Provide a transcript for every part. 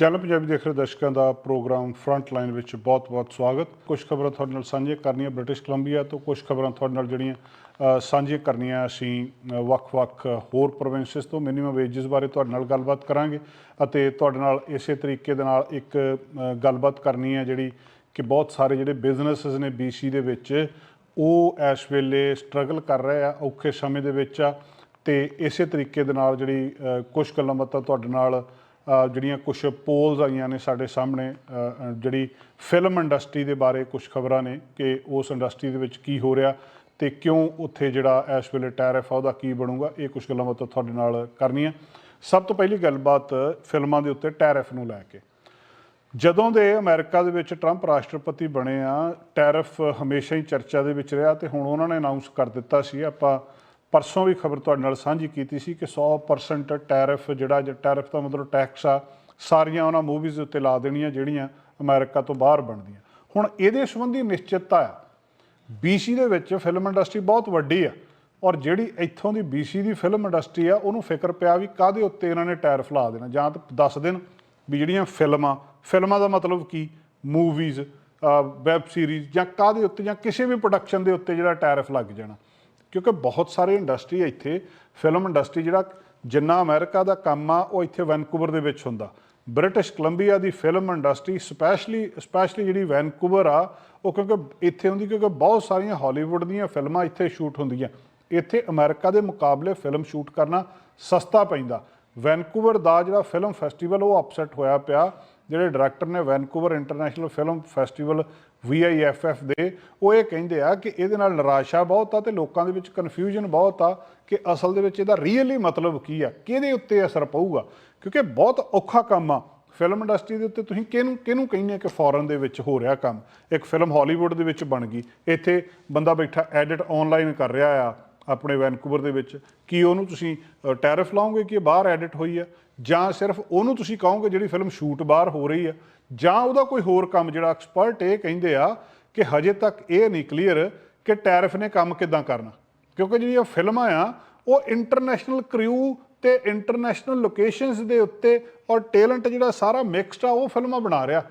Channel Punjabi ਦੇਖ ਰਹੇ ਦਰਸ਼ਕਾਂ ਦਾ ਪ੍ਰੋਗਰਾਮ ਫਰੰਟ ਲਾਈਨ ਵਿੱਚ ਬਹੁਤ-ਬਹੁਤ ਸਵਾਗਤ। ਕੁਝ ਖਬਰਾਂ ਤੁਹਾਡੇ ਨਾਲ ਸਾਂਝੀਆਂ ਕਰਨੀਆਂ ਬ੍ਰਿਟਿਸ਼ ਕੋਲੰਬੀਆ ਤੋਂ ਕੁਝ ਖਬਰਾਂ ਤੁਹਾਡੇ ਨਾਲ ਜਿਹੜੀਆਂ ਸਾਂਝੀਆਂ ਕਰਨੀਆਂ ਅਸੀਂ ਵੱਖ-ਵੱਖ ਹੋਰ ਪ੍ਰੋਵਿੰਸਸ ਤੋਂ ਮਿਨੀਮਮ ਵੇਜਸ ਬਾਰੇ ਤੁਹਾਡੇ ਨਾਲ ਗੱਲਬਾਤ ਕਰਾਂਗੇ ਅਤੇ ਤੁਹਾਡੇ ਨਾਲ ਇਸੇ ਤਰੀਕੇ ਦੇ ਨਾਲ ਇੱਕ ਗੱਲਬਾਤ ਕਰਨੀ ਹੈ ਜਿਹੜੀ ਕਿ ਬਹੁਤ ਸਾਰੇ ਜਿਹੜੇ ਬਿਜ਼ਨੈਸਸ ਨੇ BC ਦੇ ਵਿੱਚ ਉਹ ਇਸ ਵੇਲੇ ਸਟਰਗਲ ਕਰ ਰਹੇ ਆ ਔਖੇ ਸਮੇਂ ਦੇ ਵਿੱਚ ਆ ਤੇ ਇਸੇ ਤਰੀਕੇ ਦੇ ਨਾਲ ਜਿਹੜੀ ਅ, ਕੁਝ ਗੱਲਾਂ ਬਾਤਾਂ ਤੁਹਾਡੇ ਨਾਲ ਜਿਹੜੀਆਂ ਕੁਝ ਪੋਲਸ ਆਈਆਂ ਨੇ ਸਾਡੇ ਸਾਹਮਣੇ ਜਿਹੜੀ ਫਿਲਮ ਇੰਡਸਟਰੀ ਦੇ ਬਾਰੇ ਕੁਝ ਖਬਰਾਂ ਨੇ ਕਿ ਉਸ ਇੰਡਸਟਰੀ ਦੇ ਵਿੱਚ ਕੀ ਹੋ ਰਿਹਾ ਤੇ ਕਿਉਂ ਉੱਥੇ ਜਿਹੜਾ ਇਸ ਵੇਲੇ ਟੈਰਿਫ ਆ ਉਹਦਾ ਕੀ ਬਣੂਗਾ, ਇਹ ਕੁਝ ਗੱਲਾਂ ਬਾਤਾਂ ਤੁਹਾਡੇ ਨਾਲ ਕਰਨੀਆਂ। ਸਭ ਤੋਂ ਪਹਿਲੀ ਗੱਲਬਾਤ ਫਿਲਮਾਂ ਦੇ ਉੱਤੇ ਟੈਰਿਫ ਨੂੰ ਲੈ ਕੇ। ਜਦੋਂ ਦੇ ਅਮਰੀਕਾ ਦੇ ਵਿੱਚ ਟਰੰਪ ਰਾਸ਼ਟਰਪਤੀ ਬਣੇ ਆ ਟੈਰਿਫ ਹਮੇਸ਼ਾ ਹੀ ਚਰਚਾ ਦੇ ਵਿੱਚ ਰਿਹਾ ਤੇ ਹੁਣ ਉਹਨਾਂ ਨੇ ਅਨਾਉਂਸ ਕਰ ਦਿੱਤਾ ਸੀ, ਆਪਾਂ ਪਰਸੋਂ ਵੀ ਖਬਰ ਤੁਹਾਡੇ ਨਾਲ ਸਾਂਝੀ ਕੀਤੀ ਸੀ ਕਿ 100% ਟੈਰਿਫ ਜਿਹੜਾ ਟੈਰਿਫ ਦਾ ਮਤਲਬ ਟੈਕਸ ਆ, ਸਾਰੀਆਂ ਉਹਨਾਂ ਮੂਵੀਜ਼ ਦੇ ਉੱਤੇ ਲਾ ਦੇਣੀਆਂ ਜਿਹੜੀਆਂ ਅਮਰੀਕਾ ਤੋਂ ਬਾਹਰ ਬਣਦੀਆਂ। ਹੁਣ ਇਹਦੇ ਸੰਬੰਧੀ ਨਿਸ਼ਚਿਤਤਾ ਆ BC ਦੇ ਵਿੱਚ ਫਿਲਮ ਇੰਡਸਟਰੀ ਬਹੁਤ ਵੱਡੀ ਆ ਔਰ ਜਿਹੜੀ ਇੱਥੋਂ ਦੀ BC ਦੀ ਫਿਲਮ ਇੰਡਸਟਰੀ ਆ, ਉਹਨੂੰ ਫਿਕਰ ਪਿਆ ਵੀ ਕਾਦੇ ਉੱਤੇ ਇਹਨਾਂ ਨੇ ਟੈਰਿਫ ਲਾ ਦੇਣਾ। ਜਾਂ ਤਾਂ ਦੱਸ ਦੇਣ ਵੀ ਜਿਹੜੀਆਂ ਫਿਲਮਾਂ ਫਿਲਮਾਂ ਦਾ ਮਤਲਬ ਕੀ? ਮੂਵੀਜ਼ ਵੈਬ ਸੀਰੀਜ਼ ਜਾਂ ਕਾਦੇ ਉੱਤੇ ਜਾਂ ਕਿਸੇ ਵੀ ਪ੍ਰੋਡਕਸ਼ਨ ਦੇ ਉੱਤੇ ਜਿਹੜਾ ਟੈਰਿਫ ਲੱਗ ਜਾਣਾ। ਕਿਉਂਕਿ ਬਹੁਤ ਸਾਰੇ ਇੰਡਸਟਰੀ ਇੱਥੇ ਫਿਲਮ ਇੰਡਸਟਰੀ ਜਿਹੜਾ ਜਿੰਨਾ ਅਮਰੀਕਾ ਦਾ ਕੰਮ ਆ, ਉਹ ਇੱਥੇ ਵੈਨਕੂਵਰ ਦੇ ਵਿੱਚ ਹੁੰਦਾ। ਬ੍ਰਿਟਿਸ਼ ਕੋਲੰਬੀਆ ਦੀ ਫਿਲਮ ਇੰਡਸਟਰੀ ਸਪੈਸ਼ਲੀ ਸਪੈਸ਼ਲੀ ਜਿਹੜੀ ਵੈਨਕੂਵਰ ਆ, ਉਹ ਕਿਉਂਕਿ ਇੱਥੇ ਹੁੰਦੀ ਕਿਉਂਕਿ ਬਹੁਤ ਸਾਰੀਆਂ ਹਾਲੀਵੁੱਡ ਦੀਆਂ ਫਿਲਮਾਂ ਇੱਥੇ ਸ਼ੂਟ ਹੁੰਦੀਆਂ। ਇੱਥੇ ਅਮਰੀਕਾ ਦੇ ਮੁਕਾਬਲੇ ਫਿਲਮ ਸ਼ੂਟ ਕਰਨਾ ਸਸਤਾ ਪੈਂਦਾ। ਵੈਨਕੂਵਰ ਦਾ ਜਿਹੜਾ ਫਿਲਮ ਫੈਸਟੀਵਲ ਉਹ ਅਪਸੈਟ ਹੋਇਆ ਪਿਆ। ਜਿਹੜੇ ਡਾਇਰੈਕਟਰ ਨੇ Vancouver international film festival VIFF ਦੇ, ਉਹ ਇਹ ਕਹਿੰਦੇ ਆ ਕਿ ਇਹਦੇ ਨਾਲ ਨਿਰਾਸ਼ਾ ਬਹੁਤ ਆ ਤੇ ਲੋਕਾਂ ਦੇ ਵਿੱਚ ਕਨਫਿਊਜ਼ਨ ਬਹੁਤ ਆ ਕਿ ਅਸਲ ਦੇ ਵਿੱਚ ਇਹਦਾ ਰੀਅਲੀ ਮਤਲਬ ਕੀ ਆ, ਕਿਹਦੇ ਉੱਤੇ ਅਸਰ ਪਊਗਾ? ਕਿਉਂਕਿ ਬਹੁਤ ਔਖਾ ਕੰਮ ਆ। ਫਿਲਮ ਇੰਡਸਟਰੀ ਦੇ ਉੱਤੇ ਤੁਸੀਂ ਕਿਹਨੂੰ ਕਿਹਨੂੰ ਕਹਿੰਦੇ ਕਿ ਫੋਰਨ ਦੇ ਵਿੱਚ ਹੋ ਰਿਹਾ ਕੰਮ? ਇੱਕ ਫਿਲਮ ਹਾਲੀਵੁੱਡ ਦੇ ਵਿੱਚ ਬਣ ਗਈ। ਇੱਥੇ ਬੰਦਾ ਬੈਠਾ ਐਡਿਟ ਆਨਲਾਈਨ ਕਰ ਰਿਹਾ ਆ ਆਪਣੇ ਵੈਨਕੂਵਰ ਦੇ ਵਿੱਚ। ਕੀ ਉਹਨੂੰ ਤੁਸੀਂ ਟੈਰਿਫ ਲਾਓਗੇ ਕਿ ਬਾਹਰ ਐਡਿਟ ਹੋਈ ਆ? ਜਾਂ ਸਿਰਫ ਉਹਨੂੰ ਤੁਸੀਂ ਕਹੋਗੇ ਜਿਹੜੀ ਫਿਲਮ ਸ਼ੂਟ ਬਾਹਰ ਹੋ ਰਹੀ ਆ ਜਾਂ ਉਹਦਾ ਕੋਈ ਹੋਰ ਕੰਮ ਜਿਹੜਾ ਐਕਸਪਰਟ ਇਹ ਕਹਿੰਦੇ ਆ ਕਿ ਹਜੇ ਤੱਕ ਇਹ ਨਹੀਂ ਕਲੀਅਰ ਕਿ ਟੈਰਿਫ ਨੇ ਕੰਮ ਕਿਦਾਂ ਕਰਨਾ। ਕਿਉਂਕਿ ਜਿਹੜੀਆਂ ਫਿਲਮਾਂ ਆ, ਉਹ ਇੰਟਰਨੈਸ਼ਨਲ ਕ੍ਰਿਊ ਤੇ ਇੰਟਰਨੈਸ਼ਨਲ ਲੋਕੇਸ਼ਨਸ ਦੇ ਉੱਤੇ ਔਰ ਟੈਲੈਂਟ ਜਿਹੜਾ ਸਾਰਾ ਮਿਕਸਡ ਆ, ਉਹ ਫਿਲਮਾਂ ਬਣਾ ਰਿਹਾ।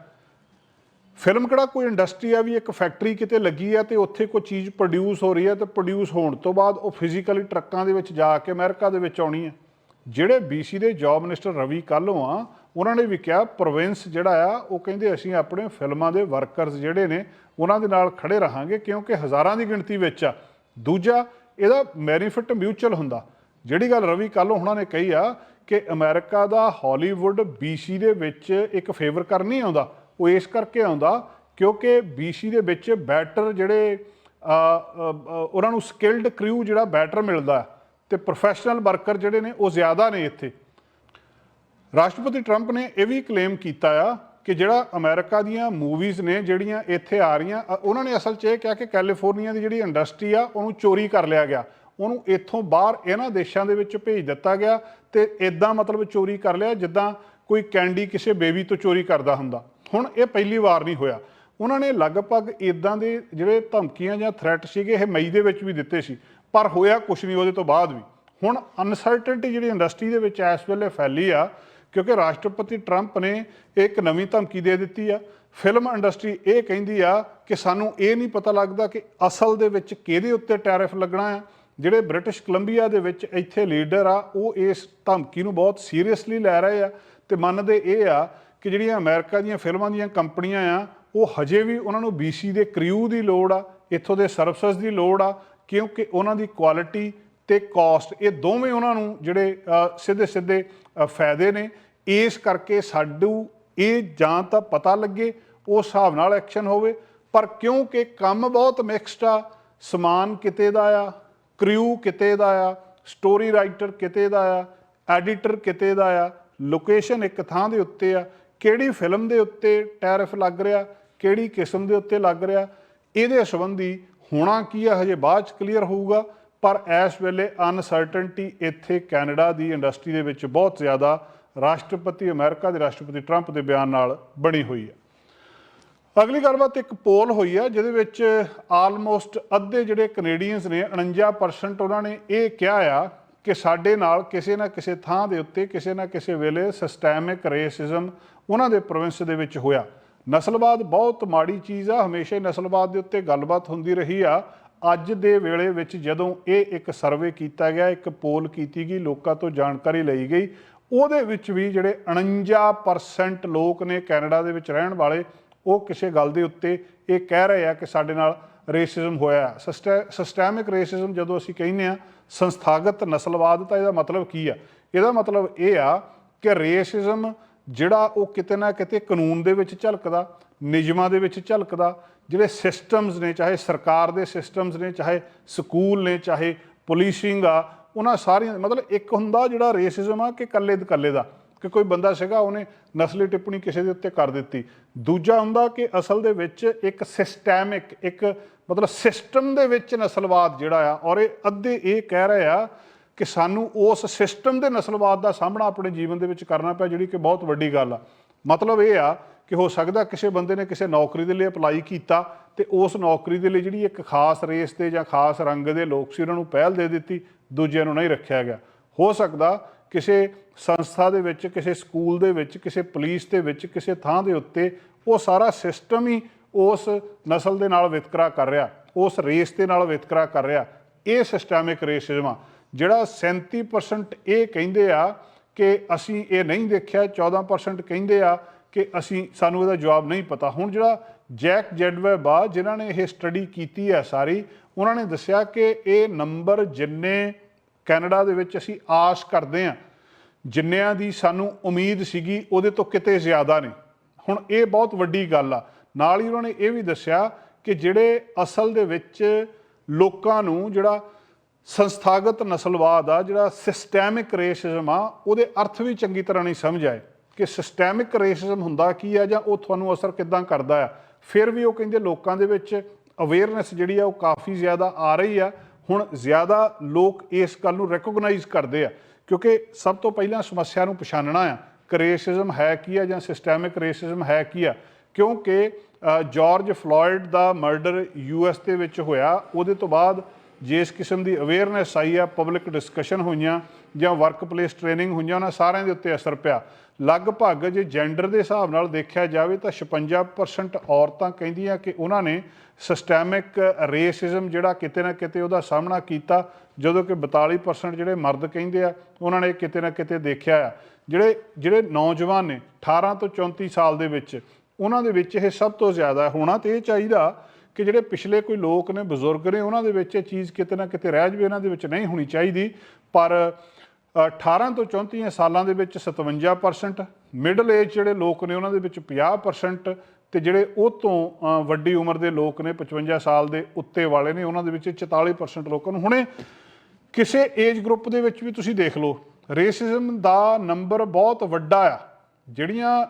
ਫਿਲਮ ਕਿਹੜਾ ਕੋਈ ਇੰਡਸਟਰੀ ਆ ਵੀ ਇੱਕ ਫੈਕਟਰੀ ਕਿਤੇ ਲੱਗੀ ਆ ਤੇ ਉੱਥੇ ਕੋਈ ਚੀਜ਼ ਪ੍ਰੋਡਿਊਸ ਹੋ ਰਹੀ ਹੈ ਤੇ ਪ੍ਰੋਡਿਊਸ ਹੋਣ ਤੋਂ ਬਾਅਦ ਉਹ ਫਿਜ਼ੀਕਲੀ ਟਰੱਕਾਂ ਦੇ ਵਿੱਚ ਜਾ ਕੇ ਅਮਰੀਕਾ ਦੇ ਵਿੱਚ ਆਉਣੀ ਹੈ ਜਿਹੜੇ BC ਦੇ ਜੌਬ ਮਿਨਿਸਟਰ ਰਵੀ ਕਾਲੋਂ ਆ, ਉਹਨਾਂ ਨੇ ਵੀ ਕਿਹਾ, ਪ੍ਰੋਵਿੰਸ ਜਿਹੜਾ ਆ, ਉਹ ਕਹਿੰਦੇ ਅਸੀਂ ਆਪਣੇ ਫਿਲਮਾਂ ਦੇ ਵਰਕਰਸ ਜਿਹੜੇ ਨੇ, ਉਹਨਾਂ ਦੇ ਨਾਲ ਖੜੇ ਰਹਾਂਗੇ ਕਿਉਂਕਿ ਹਜ਼ਾਰਾਂ ਦੀ ਗਿਣਤੀ ਵਿੱਚ ਆ। ਦੂਜਾ, ਇਹਦਾ ਮੈਰੀਫਿਟ ਮਿਊਚੁਅਲ ਹੁੰਦਾ। ਜਿਹੜੀ ਗੱਲ ਰਵੀ ਕਾਲੋਂ ਉਹਨਾਂ ਨੇ ਕਹੀ ਆ ਕਿ ਅਮਰੀਕਾ ਦਾ ਹਾਲੀਵੁੱਡ BC ਦੇ ਵਿੱਚ ਇੱਕ ਫੇਵਰ ਕਰ ਨਹੀਂ ਆਉਂਦਾ, ਉਹ ਇਸ ਕਰਕੇ ਆਉਂਦਾ ਕਿਉਂਕਿ BC ਦੇ ਵਿੱਚ ਬੈਟਰ ਜਿਹੜੇ ਉਹਨਾਂ ਨੂੰ ਸਕਿਲਡ ਕ੍ਰਿਊ ਜਿਹੜਾ ਬੈਟਰ ਮਿਲਦਾ। ਤੇ ਪ੍ਰੋਫੈਸ਼ਨਲ ਵਰਕਰ ਜਿਹੜੇ ਨੇ ਉਹ ਜ਼ਿਆਦਾ ਨੇ ਇੱਥੇ। ਰਾਸ਼ਟਰਪਤੀ ਟਰੰਪ ਨੇ ਇਹ ਵੀ ਕਲੇਮ ਕੀਤਾ ਆ ਕਿ ਜਿਹੜਾ ਅਮਰੀਕਾ ਦੀਆਂ ਮੂਵੀਜ਼ ਨੇ ਜਿਹੜੀਆਂ ਇੱਥੇ ਆ ਰਹੀਆਂ ਉਹਨਾਂ ਨੇ ਅਸਲ 'ਚ ਇਹ ਕਿਹਾ ਕਿ ਕੈਲੀਫੋਰਨੀਆ ਦੀ ਜਿਹੜੀ ਇੰਡਸਟਰੀ ਆ, ਉਹਨੂੰ ਚੋਰੀ ਕਰ ਲਿਆ ਗਿਆ। ਉਹਨੂੰ ਇੱਥੋਂ ਬਾਹਰ ਇਹਨਾਂ ਦੇਸ਼ਾਂ ਦੇ ਵਿੱਚ ਭੇਜ ਦਿੱਤਾ ਗਿਆ ਤੇ ਇਦਾਂ ਮਤਲਬ ਚੋਰੀ ਕਰ ਲਿਆ ਜਿੱਦਾਂ ਕੋਈ ਕੈਂਡੀ ਕਿਸੇ ਬੇਬੀ ਤੋਂ ਚੋਰੀ ਕਰਦਾ ਹੁੰਦਾ। ਹੁਣ ਇਹ ਪਹਿਲੀ ਵਾਰ ਨਹੀਂ ਹੋਇਆ। ਉਹਨਾਂ ਨੇ ਲਗਭਗ ਇਦਾਂ ਦੇ ਜਿਹੜੇ ਧਮਕੀਆਂ ਜਾਂ ਥ੍ਰੈਟ ਸੀਗੇ, ਇਹ ਮਈ ਦੇ ਵਿੱਚ ਵੀ ਦਿੱਤੇ ਸੀ। ਪਰ ਹੋਇਆ ਕੁਝ ਨਹੀਂ ਉਹਦੇ ਤੋਂ ਬਾਅਦ ਵੀ। ਹੁਣ ਅਨਸਰਟਨਟੀ ਜਿਹੜੀ ਇੰਡਸਟਰੀ ਦੇ ਵਿੱਚ ਇਸ ਵੇਲੇ ਫੈਲੀ ਆ, ਕਿਉਂਕਿ ਰਾਸ਼ਟਰਪਤੀ ਟਰੰਪ ਨੇ ਇੱਕ ਨਵੀਂ ਧਮਕੀ ਦੇ ਦਿੱਤੀ ਆ। ਫਿਲਮ ਇੰਡਸਟਰੀ ਇਹ ਕਹਿੰਦੀ ਆ ਕਿ ਸਾਨੂੰ ਇਹ ਨਹੀਂ ਪਤਾ ਲੱਗਦਾ ਕਿ ਅਸਲ ਦੇ ਵਿੱਚ ਕਿਹਦੇ ਉੱਤੇ ਟੈਰਿਫ ਲੱਗਣਾ ਆ। ਜਿਹੜੇ ਬ੍ਰਿਟਿਸ਼ ਕੋਲੰਬੀਆ ਦੇ ਵਿੱਚ ਇੱਥੇ ਲੀਡਰ ਆ, ਉਹ ਇਸ ਧਮਕੀ ਨੂੰ ਬਹੁਤ ਸੀਰੀਅਸਲੀ ਲੈ ਰਹੇ ਆ ਤੇ ਮੰਨਦੇ ਇਹ ਆ ਕਿ ਜਿਹੜੀਆਂ ਅਮਰੀਕਾ ਦੀਆਂ ਫਿਲਮਾਂ ਦੀਆਂ ਕੰਪਨੀਆਂ ਆ, ਉਹ ਹਜੇ ਵੀ ਉਹਨਾਂ ਨੂੰ BC ਦੇ ਕ੍ਰਿਊ ਦੀ ਲੋੜ ਆ, ਇੱਥੋਂ ਦੇ ਸਰਵਿਸਿਜ਼ ਦੀ ਲੋੜ ਆ ਕਿਉਂਕਿ ਉਹਨਾਂ ਦੀ ਕੁਆਲਿਟੀ ਤੇ ਕਾਸਟ ਇਹ ਦੋਵੇਂ ਉਹਨਾਂ ਨੂੰ ਜਿਹੜੇ ਸਿੱਧੇ ਸਿੱਧੇ ਫਾਇਦੇ ਨੇ। ਇਸ ਕਰਕੇ ਸਾਡੂ ਇਹ ਜਾਂ ਤਾਂ ਪਤਾ ਲੱਗੇ ਉਸ ਹਿਸਾਬ ਨਾਲ ਐਕਸ਼ਨ ਹੋਵੇ। ਪਰ ਕਿਉਂਕਿ ਕੰਮ ਬਹੁਤ ਮਿਕਸਡ ਆ, ਸਮਾਨ ਕਿਤੇ ਦਾ ਆ ਕ੍ਰਿਊ ਕਿਤੇ ਦਾ ਆ ਸਟੋਰੀ ਰਾਈਟਰ ਕਿਤੇ ਦਾ ਆ ਐਡੀਟਰ ਕਿਤੇ ਦਾ ਆ ਲੋਕੇਸ਼ਨ ਇੱਕ ਥਾਂ ਦੇ ਉੱਤੇ ਆ, ਕਿਹੜੀ ਫਿਲਮ ਦੇ ਉੱਤੇ ਟੈਰਿਫ ਲੱਗ ਰਿਹਾ, ਕਿਹੜੀ ਕਿਸਮ ਦੇ ਉੱਤੇ ਲੱਗ ਰਿਹਾ, ਇਹਦੇ ਸੰਬੰਧੀ ਹੋਣਾ ਕੀ ਆ, ਹਜੇ ਬਾਅਦ ਚ ਕਲੀਅਰ ਹੋਊਗਾ, ਪਰ ਇਸ ਵੇਲੇ ਅਨਸਰਟਨਟੀ ਇੱਥੇ ਕੈਨੇਡਾ ਦੀ ਇੰਡਸਟਰੀ ਦੇ ਵਿੱਚ ਬਹੁਤ ਜ਼ਿਆਦਾ ਰਾਸ਼ਟਰਪਤੀ ਅਮਰੀਕਾ ਦੇ ਰਾਸ਼ਟਰਪਤੀ ਟਰੰਪ ਦੇ ਬਿਆਨ ਨਾਲ ਬਣੀ ਹੋਈ ਹੈ ਅਗਲੀ ਗੱਲਬਾਤ ਇੱਕ ਪੋਲ ਹੋਈ ਆ, ਜਿਹਦੇ ਵਿੱਚ ਆਲਮੋਸਟ ਅੱਧੇ ਜਿਹੜੇ ਕੈਨੇਡੀਅਨਸ ਨੇ 49% ਉਹਨਾਂ ਨੇ ਇਹ ਕਿਹਾ ਆ ਕਿ ਸਾਡੇ ਨਾਲ ਕਿਸੇ ਨਾ ਕਿਸੇ ਥਾਂ ਦੇ ਉੱਤੇ, ਕਿਸੇ ਨਾ ਕਿਸੇ ਵੇਲੇ ਸਿਸਟੈਮਿਕ ਰੇਸਿਜ਼ਮ ਉਹਨਾਂ ਦੇ ਪ੍ਰੋਵਿੰਸ ਦੇ ਵਿੱਚ ਹੋਇਆ। ਨਸਲਵਾਦ ਬਹੁਤ ਮਾੜੀ ਚੀਜ਼ ਆ, ਹਮੇਸ਼ਾ ਹੀ ਨਸਲਵਾਦ ਦੇ ਉੱਤੇ ਗੱਲਬਾਤ ਹੁੰਦੀ ਰਹੀ ਆ। ਅੱਜ ਦੇ ਵੇਲੇ ਵਿੱਚ ਜਦੋਂ ਇਹ ਇੱਕ ਸਰਵੇ ਕੀਤਾ ਗਿਆ, ਇੱਕ ਪੋਲ ਕੀਤੀ ਗਈ, ਲੋਕਾਂ ਤੋਂ ਜਾਣਕਾਰੀ ਲਈ ਗਈ, ਉਹਦੇ ਵਿੱਚ ਵੀ ਜਿਹੜੇ 49% ਲੋਕ ਨੇ ਕੈਨੇਡਾ ਦੇ ਵਿੱਚ ਰਹਿਣ ਵਾਲੇ, ਉਹ ਕਿਸੇ ਗੱਲ ਦੇ ਉੱਤੇ ਇਹ ਕਹਿ ਰਹੇ ਆ ਕਿ ਸਾਡੇ ਨਾਲ ਰੇਸਿਜ਼ਮ ਹੋਇਆ ਸਿਸਟੈਮਿਕ ਰੇਸਿਜ਼ਮ ਜਦੋਂ ਅਸੀਂ ਕਹਿੰਦੇ ਆ ਸੰਸਥਾਗਤ ਨਸਲਵਾਦ ਤਾਂ ਇਹਦਾ ਮਤਲਬ ਕੀ ਆ? ਇਹਦਾ ਮਤਲਬ ਇਹ ਆ ਕਿ ਰੇਸਿਜ਼ਮ ਜਿਹੜਾ ਉਹ ਕਿਤੇ ਨਾ ਕਿਤੇ ਕਾਨੂੰਨ ਦੇ ਵਿੱਚ ਝਲਕਦਾ, ਨਿਯਮਾਂ ਦੇ ਵਿੱਚ ਝਲਕਦਾ, ਜਿਹੜੇ ਸਿਸਟਮਸ ਨੇ, ਚਾਹੇ ਸਰਕਾਰ ਦੇ ਸਿਸਟਮਸ ਨੇ, ਚਾਹੇ ਸਕੂਲ ਨੇ, ਚਾਹੇ ਪੁਲਿਸਿੰਗ ਆ, ਉਹਨਾਂ ਸਾਰੀਆਂ, ਮਤਲਬ ਇੱਕ ਹੁੰਦਾ ਜਿਹੜਾ ਰੇਸਿਜ਼ਮ ਆ ਕਿ ਕੱਲੇ ਦੇ ਕੱਲੇ ਦਾ, ਕਿ ਕੋਈ ਬੰਦਾ ਸੀਗਾ ਉਹਨੇ ਨਸਲੀ ਟਿੱਪਣੀ ਕਿਸੇ ਦੇ ਉੱਤੇ ਕਰ ਦਿੱਤੀ। ਦੂਜਾ ਹੁੰਦਾ ਕਿ ਅਸਲ ਦੇ ਵਿੱਚ ਇੱਕ ਸਿਸਟੈਮਿਕ ਇੱਕ ਮਤਲਬ ਸਿਸਟਮ ਦੇ ਵਿੱਚ ਨਸਲਵਾਦ ਜਿਹੜਾ ਆ, ਔਰ ਇਹ ਅੱਧੇ ਇਹ ਕਹਿ ਰਹੇ ਆ ਕਿ ਸਾਨੂੰ ਉਸ ਸਿਸਟਮ ਦੇ ਨਸਲਵਾਦ ਦਾ ਸਾਹਮਣਾ ਆਪਣੇ ਜੀਵਨ ਦੇ ਵਿੱਚ ਕਰਨਾ ਪਿਆ, ਜਿਹੜੀ ਕਿ ਬਹੁਤ ਵੱਡੀ ਗੱਲ ਆ। ਮਤਲਬ ਇਹ ਆ ਕਿ ਹੋ ਸਕਦਾ ਕਿਸੇ ਬੰਦੇ ਨੇ ਕਿਸੇ ਨੌਕਰੀ ਦੇ ਲਈ ਅਪਲਾਈ ਕੀਤਾ ਤੇ ਉਸ ਨੌਕਰੀ ਦੇ ਲਈ ਜਿਹੜੀ ਇੱਕ ਖਾਸ ਰੇਸ ਦੇ ਜਾਂ ਖਾਸ ਰੰਗ ਦੇ ਲੋਕ ਸੀ, ਉਹਨਾਂ ਨੂੰ ਪਹਿਲ ਦੇ ਦਿੱਤੀ, ਦੂਜਿਆਂ ਨੂੰ ਨਹੀਂ ਰੱਖਿਆ ਗਿਆ। ਹੋ ਸਕਦਾ ਕਿਸੇ ਸੰਸਥਾ ਦੇ ਵਿੱਚ, ਕਿਸੇ ਸਕੂਲ ਦੇ ਵਿੱਚ, ਕਿਸੇ ਪੁਲਿਸ ਦੇ ਵਿੱਚ, ਕਿਸੇ ਥਾਂ ਦੇ ਉੱਤੇ ਉਹ ਸਾਰਾ ਸਿਸਟਮ ਹੀ ਉਸ ਨਸਲ ਦੇ ਨਾਲ ਵਿਤਕਰਾ ਕਰ ਰਿਹਾ, ਉਸ ਰੇਸ ਦੇ ਨਾਲ ਵਿਤਕਰਾ ਕਰ ਰਿਹਾ। ਇਹ ਸਿਸਟਮਿਕ ਰੇਸਿਜ਼ਮ ਆ। ਜਿਹੜਾ 37% ਇਹ ਕਹਿੰਦੇ ਆ ਕਿ ਅਸੀਂ ਇਹ ਨਹੀਂ ਦੇਖਿਆ 14% ਕਹਿੰਦੇ ਆ ਕਿ ਅਸੀਂ, ਸਾਨੂੰ ਇਹਦਾ ਜਵਾਬ ਨਹੀਂ ਪਤਾ। ਹੁਣ ਜਿਹੜਾ ਜੈਕ ਜੈਡਵੈਬ ਆ ਜਿਨ੍ਹਾਂ ਨੇ ਇਹ ਸਟੱਡੀ ਕੀਤੀ ਹੈ ਸਾਰੀ, ਉਹਨਾਂ ਨੇ ਦੱਸਿਆ ਕਿ ਇਹ ਨੰਬਰ ਜਿੰਨੇ ਕੈਨੇਡਾ ਦੇ ਵਿੱਚ ਅਸੀਂ ਆਸ ਕਰਦੇ ਆ, ਜਿੰਨਿਆਂ ਦੀ ਸਾਨੂੰ ਉਮੀਦ ਸੀਗੀ, ਉਹਦੇ ਤੋਂ ਕਿਤੇ ਜ਼ਿਆਦਾ ਨੇ ਹੁਣ ਇਹ ਬਹੁਤ ਵੱਡੀ ਗੱਲ ਆ। ਨਾਲ ਹੀ ਉਹਨਾਂ ਨੇ ਇਹ ਵੀ ਦੱਸਿਆ ਕਿ ਜਿਹੜੇ ਅਸਲ ਦੇ ਵਿੱਚ ਲੋਕਾਂ ਨੂੰ, ਜਿਹੜਾ ਸੰਸਥਾਗਤ ਨਸਲਵਾਦ ਆ ਜਿਹੜਾ ਸਿਸਟੈਮਿਕ ਰੇਸਿਜ਼ਮ ਆ ਉਹਦੇ ਅਰਥ ਵੀ ਚੰਗੀ ਤਰ੍ਹਾਂ ਨਹੀਂ ਸਮਝ ਆਏ। ਕਿ ਸਿਸਟੈਮਿਕ ਰੇਸਿਜ਼ਮ ਹੁੰਦਾ ਕੀ ਆ ਜਾਂ ਉਹ ਤੁਹਾਨੂੰ ਅਸਰ ਕਿਦਾਂ ਕਰਦਾ ਆ? ਫਿਰ ਵੀ ਉਹ ਕਹਿੰਦੇ ਲੋਕਾਂ ਦੇ ਵਿੱਚ ਅਵੇਅਰਨੈਸ ਜਿਹੜੀ ਆ ਉਹ ਕਾਫੀ ਜ਼ਿਆਦਾ ਆ ਰਹੀ ਆ। ਹੁਣ ਜ਼ਿਆਦਾ ਲੋਕ ਇਸ ਗੱਲ ਨੂੰ ਰੈਕੋਗਨਾਈਜ਼ ਕਰਦੇ ਆ ਕਿਉਂਕਿ ਸਭ ਤੋਂ ਪਹਿਲਾਂ ਸਮੱਸਿਆ ਨੂੰ ਪਛਾਣਨਾ ਆ ਕਿ ਰੇਸਿਜ਼ਮ ਹੈ ਕੀ ਆ ਜਾਂ ਸਿਸਟੈਮਿਕ ਰੇਸਿਜ਼ਮ ਹੈ ਕੀ ਆ। ਕਿਉਂਕਿ ਅ, ਜਾਰਜ ਫਲੋਇਡ ਦਾ ਮਰਡਰ ਯੂਐਸ ਦੇ ਵਿੱਚ ਹੋਇਆ ਉਹਦੇ ਤੋਂ ਬਾਅਦ ਜਿਸ ਕਿਸਮ ਦੀ ਅਵੇਅਰਨੈਸ ਆਈ ਆ ਪਬਲਿਕ ਡਿਸਕਸ਼ਨ ਹੋਈਆਂ ਜਾਂ ਵਰਕਪਲੇਸ ਟ੍ਰੇਨਿੰਗ ਹੋਈਆਂ, ਉਹਨਾਂ ਸਾਰਿਆਂ ਦੇ ਉੱਤੇ ਅਸਰ ਪਿਆ। ਲਗਭਗ ਜੇ ਜੈਂਡਰ ਦੇ ਹਿਸਾਬ ਨਾਲ ਦੇਖਿਆ ਜਾਵੇ ਤਾਂ 56% ਔਰਤਾਂ ਕਹਿੰਦੀਆਂ ਕਿ ਉਹਨਾਂ ਨੇ ਸਿਸਟੈਮਿਕ ਰੇਸਿਜ਼ਮ ਜਿਹੜਾ ਕਿਤੇ ਨਾ ਕਿਤੇ ਉਹਦਾ ਸਾਹਮਣਾ ਕੀਤਾ, ਜਦੋਂ ਕਿ 42% ਜਿਹੜੇ ਮਰਦ ਕਹਿੰਦੇ ਆ, ਉਹਨਾਂ ਨੇ ਕਿਤੇ ਨਾ ਕਿਤੇ ਦੇਖਿਆ ਆ। ਜਿਹੜੇ ਜਿਹੜੇ ਨੌਜਵਾਨ ਨੇ 18 ਤੋਂ 34 ਸਾਲ ਦੇ ਵਿੱਚ, ਉਹਨਾਂ ਦੇ ਵਿੱਚ ਇਹ ਸਭ ਤੋਂ ਜ਼ਿਆਦਾ ਹੋਣਾ ਤੇ ਇਹ ਚਾਹੀਦਾ ਕਿ ਜਿਹੜੇ ਪਿਛਲੇ ਕੋਈ ਲੋਕ ਨੇ ਬਜ਼ੁਰਗ ਨੇ ਉਹਨਾਂ ਦੇ ਵਿੱਚ ਇਹ ਚੀਜ਼ ਕਿਤੇ ਨਾ ਕਿਤੇ ਰਹਿ ਜਵੇ ਇਹਨਾਂ ਦੇ ਵਿੱਚ ਨਹੀਂ ਹੋਣੀ ਚਾਹੀਦੀ। ਪਰ ਅ, 18 ਤੋਂ 34 ਸਾਲਾਂ ਦੇ ਵਿੱਚ 57% ਮਿਡਲ ਏਜ ਜਿਹੜੇ ਲੋਕ ਨੇ ਉਹਨਾਂ ਦੇ ਵਿੱਚ 50% ਤੇ ਜਿਹੜੇ ਉਹ ਤੋਂ ਵੱਡੀ ਉਮਰ ਦੇ ਲੋਕ ਨੇ 55 ਸਾਲ ਦੇ ਉੱਤੇ ਵਾਲੇ ਨੇ ਉਹਨਾਂ ਦੇ ਵਿੱਚ 44% ਲੋਕਾਂ ਨੂੰ। ਹੁਣੇ ਕਿਸੇ ਏਜ ਗਰੁੱਪ ਦੇ ਵਿੱਚ ਵੀ ਤੁਸੀਂ ਦੇਖ ਲਓ ਰੇਸਿਜ਼ਮ ਦਾ ਨੰਬਰ ਬਹੁਤ ਵੱਡਾ ਆ। ਜਿਹੜੀਆਂ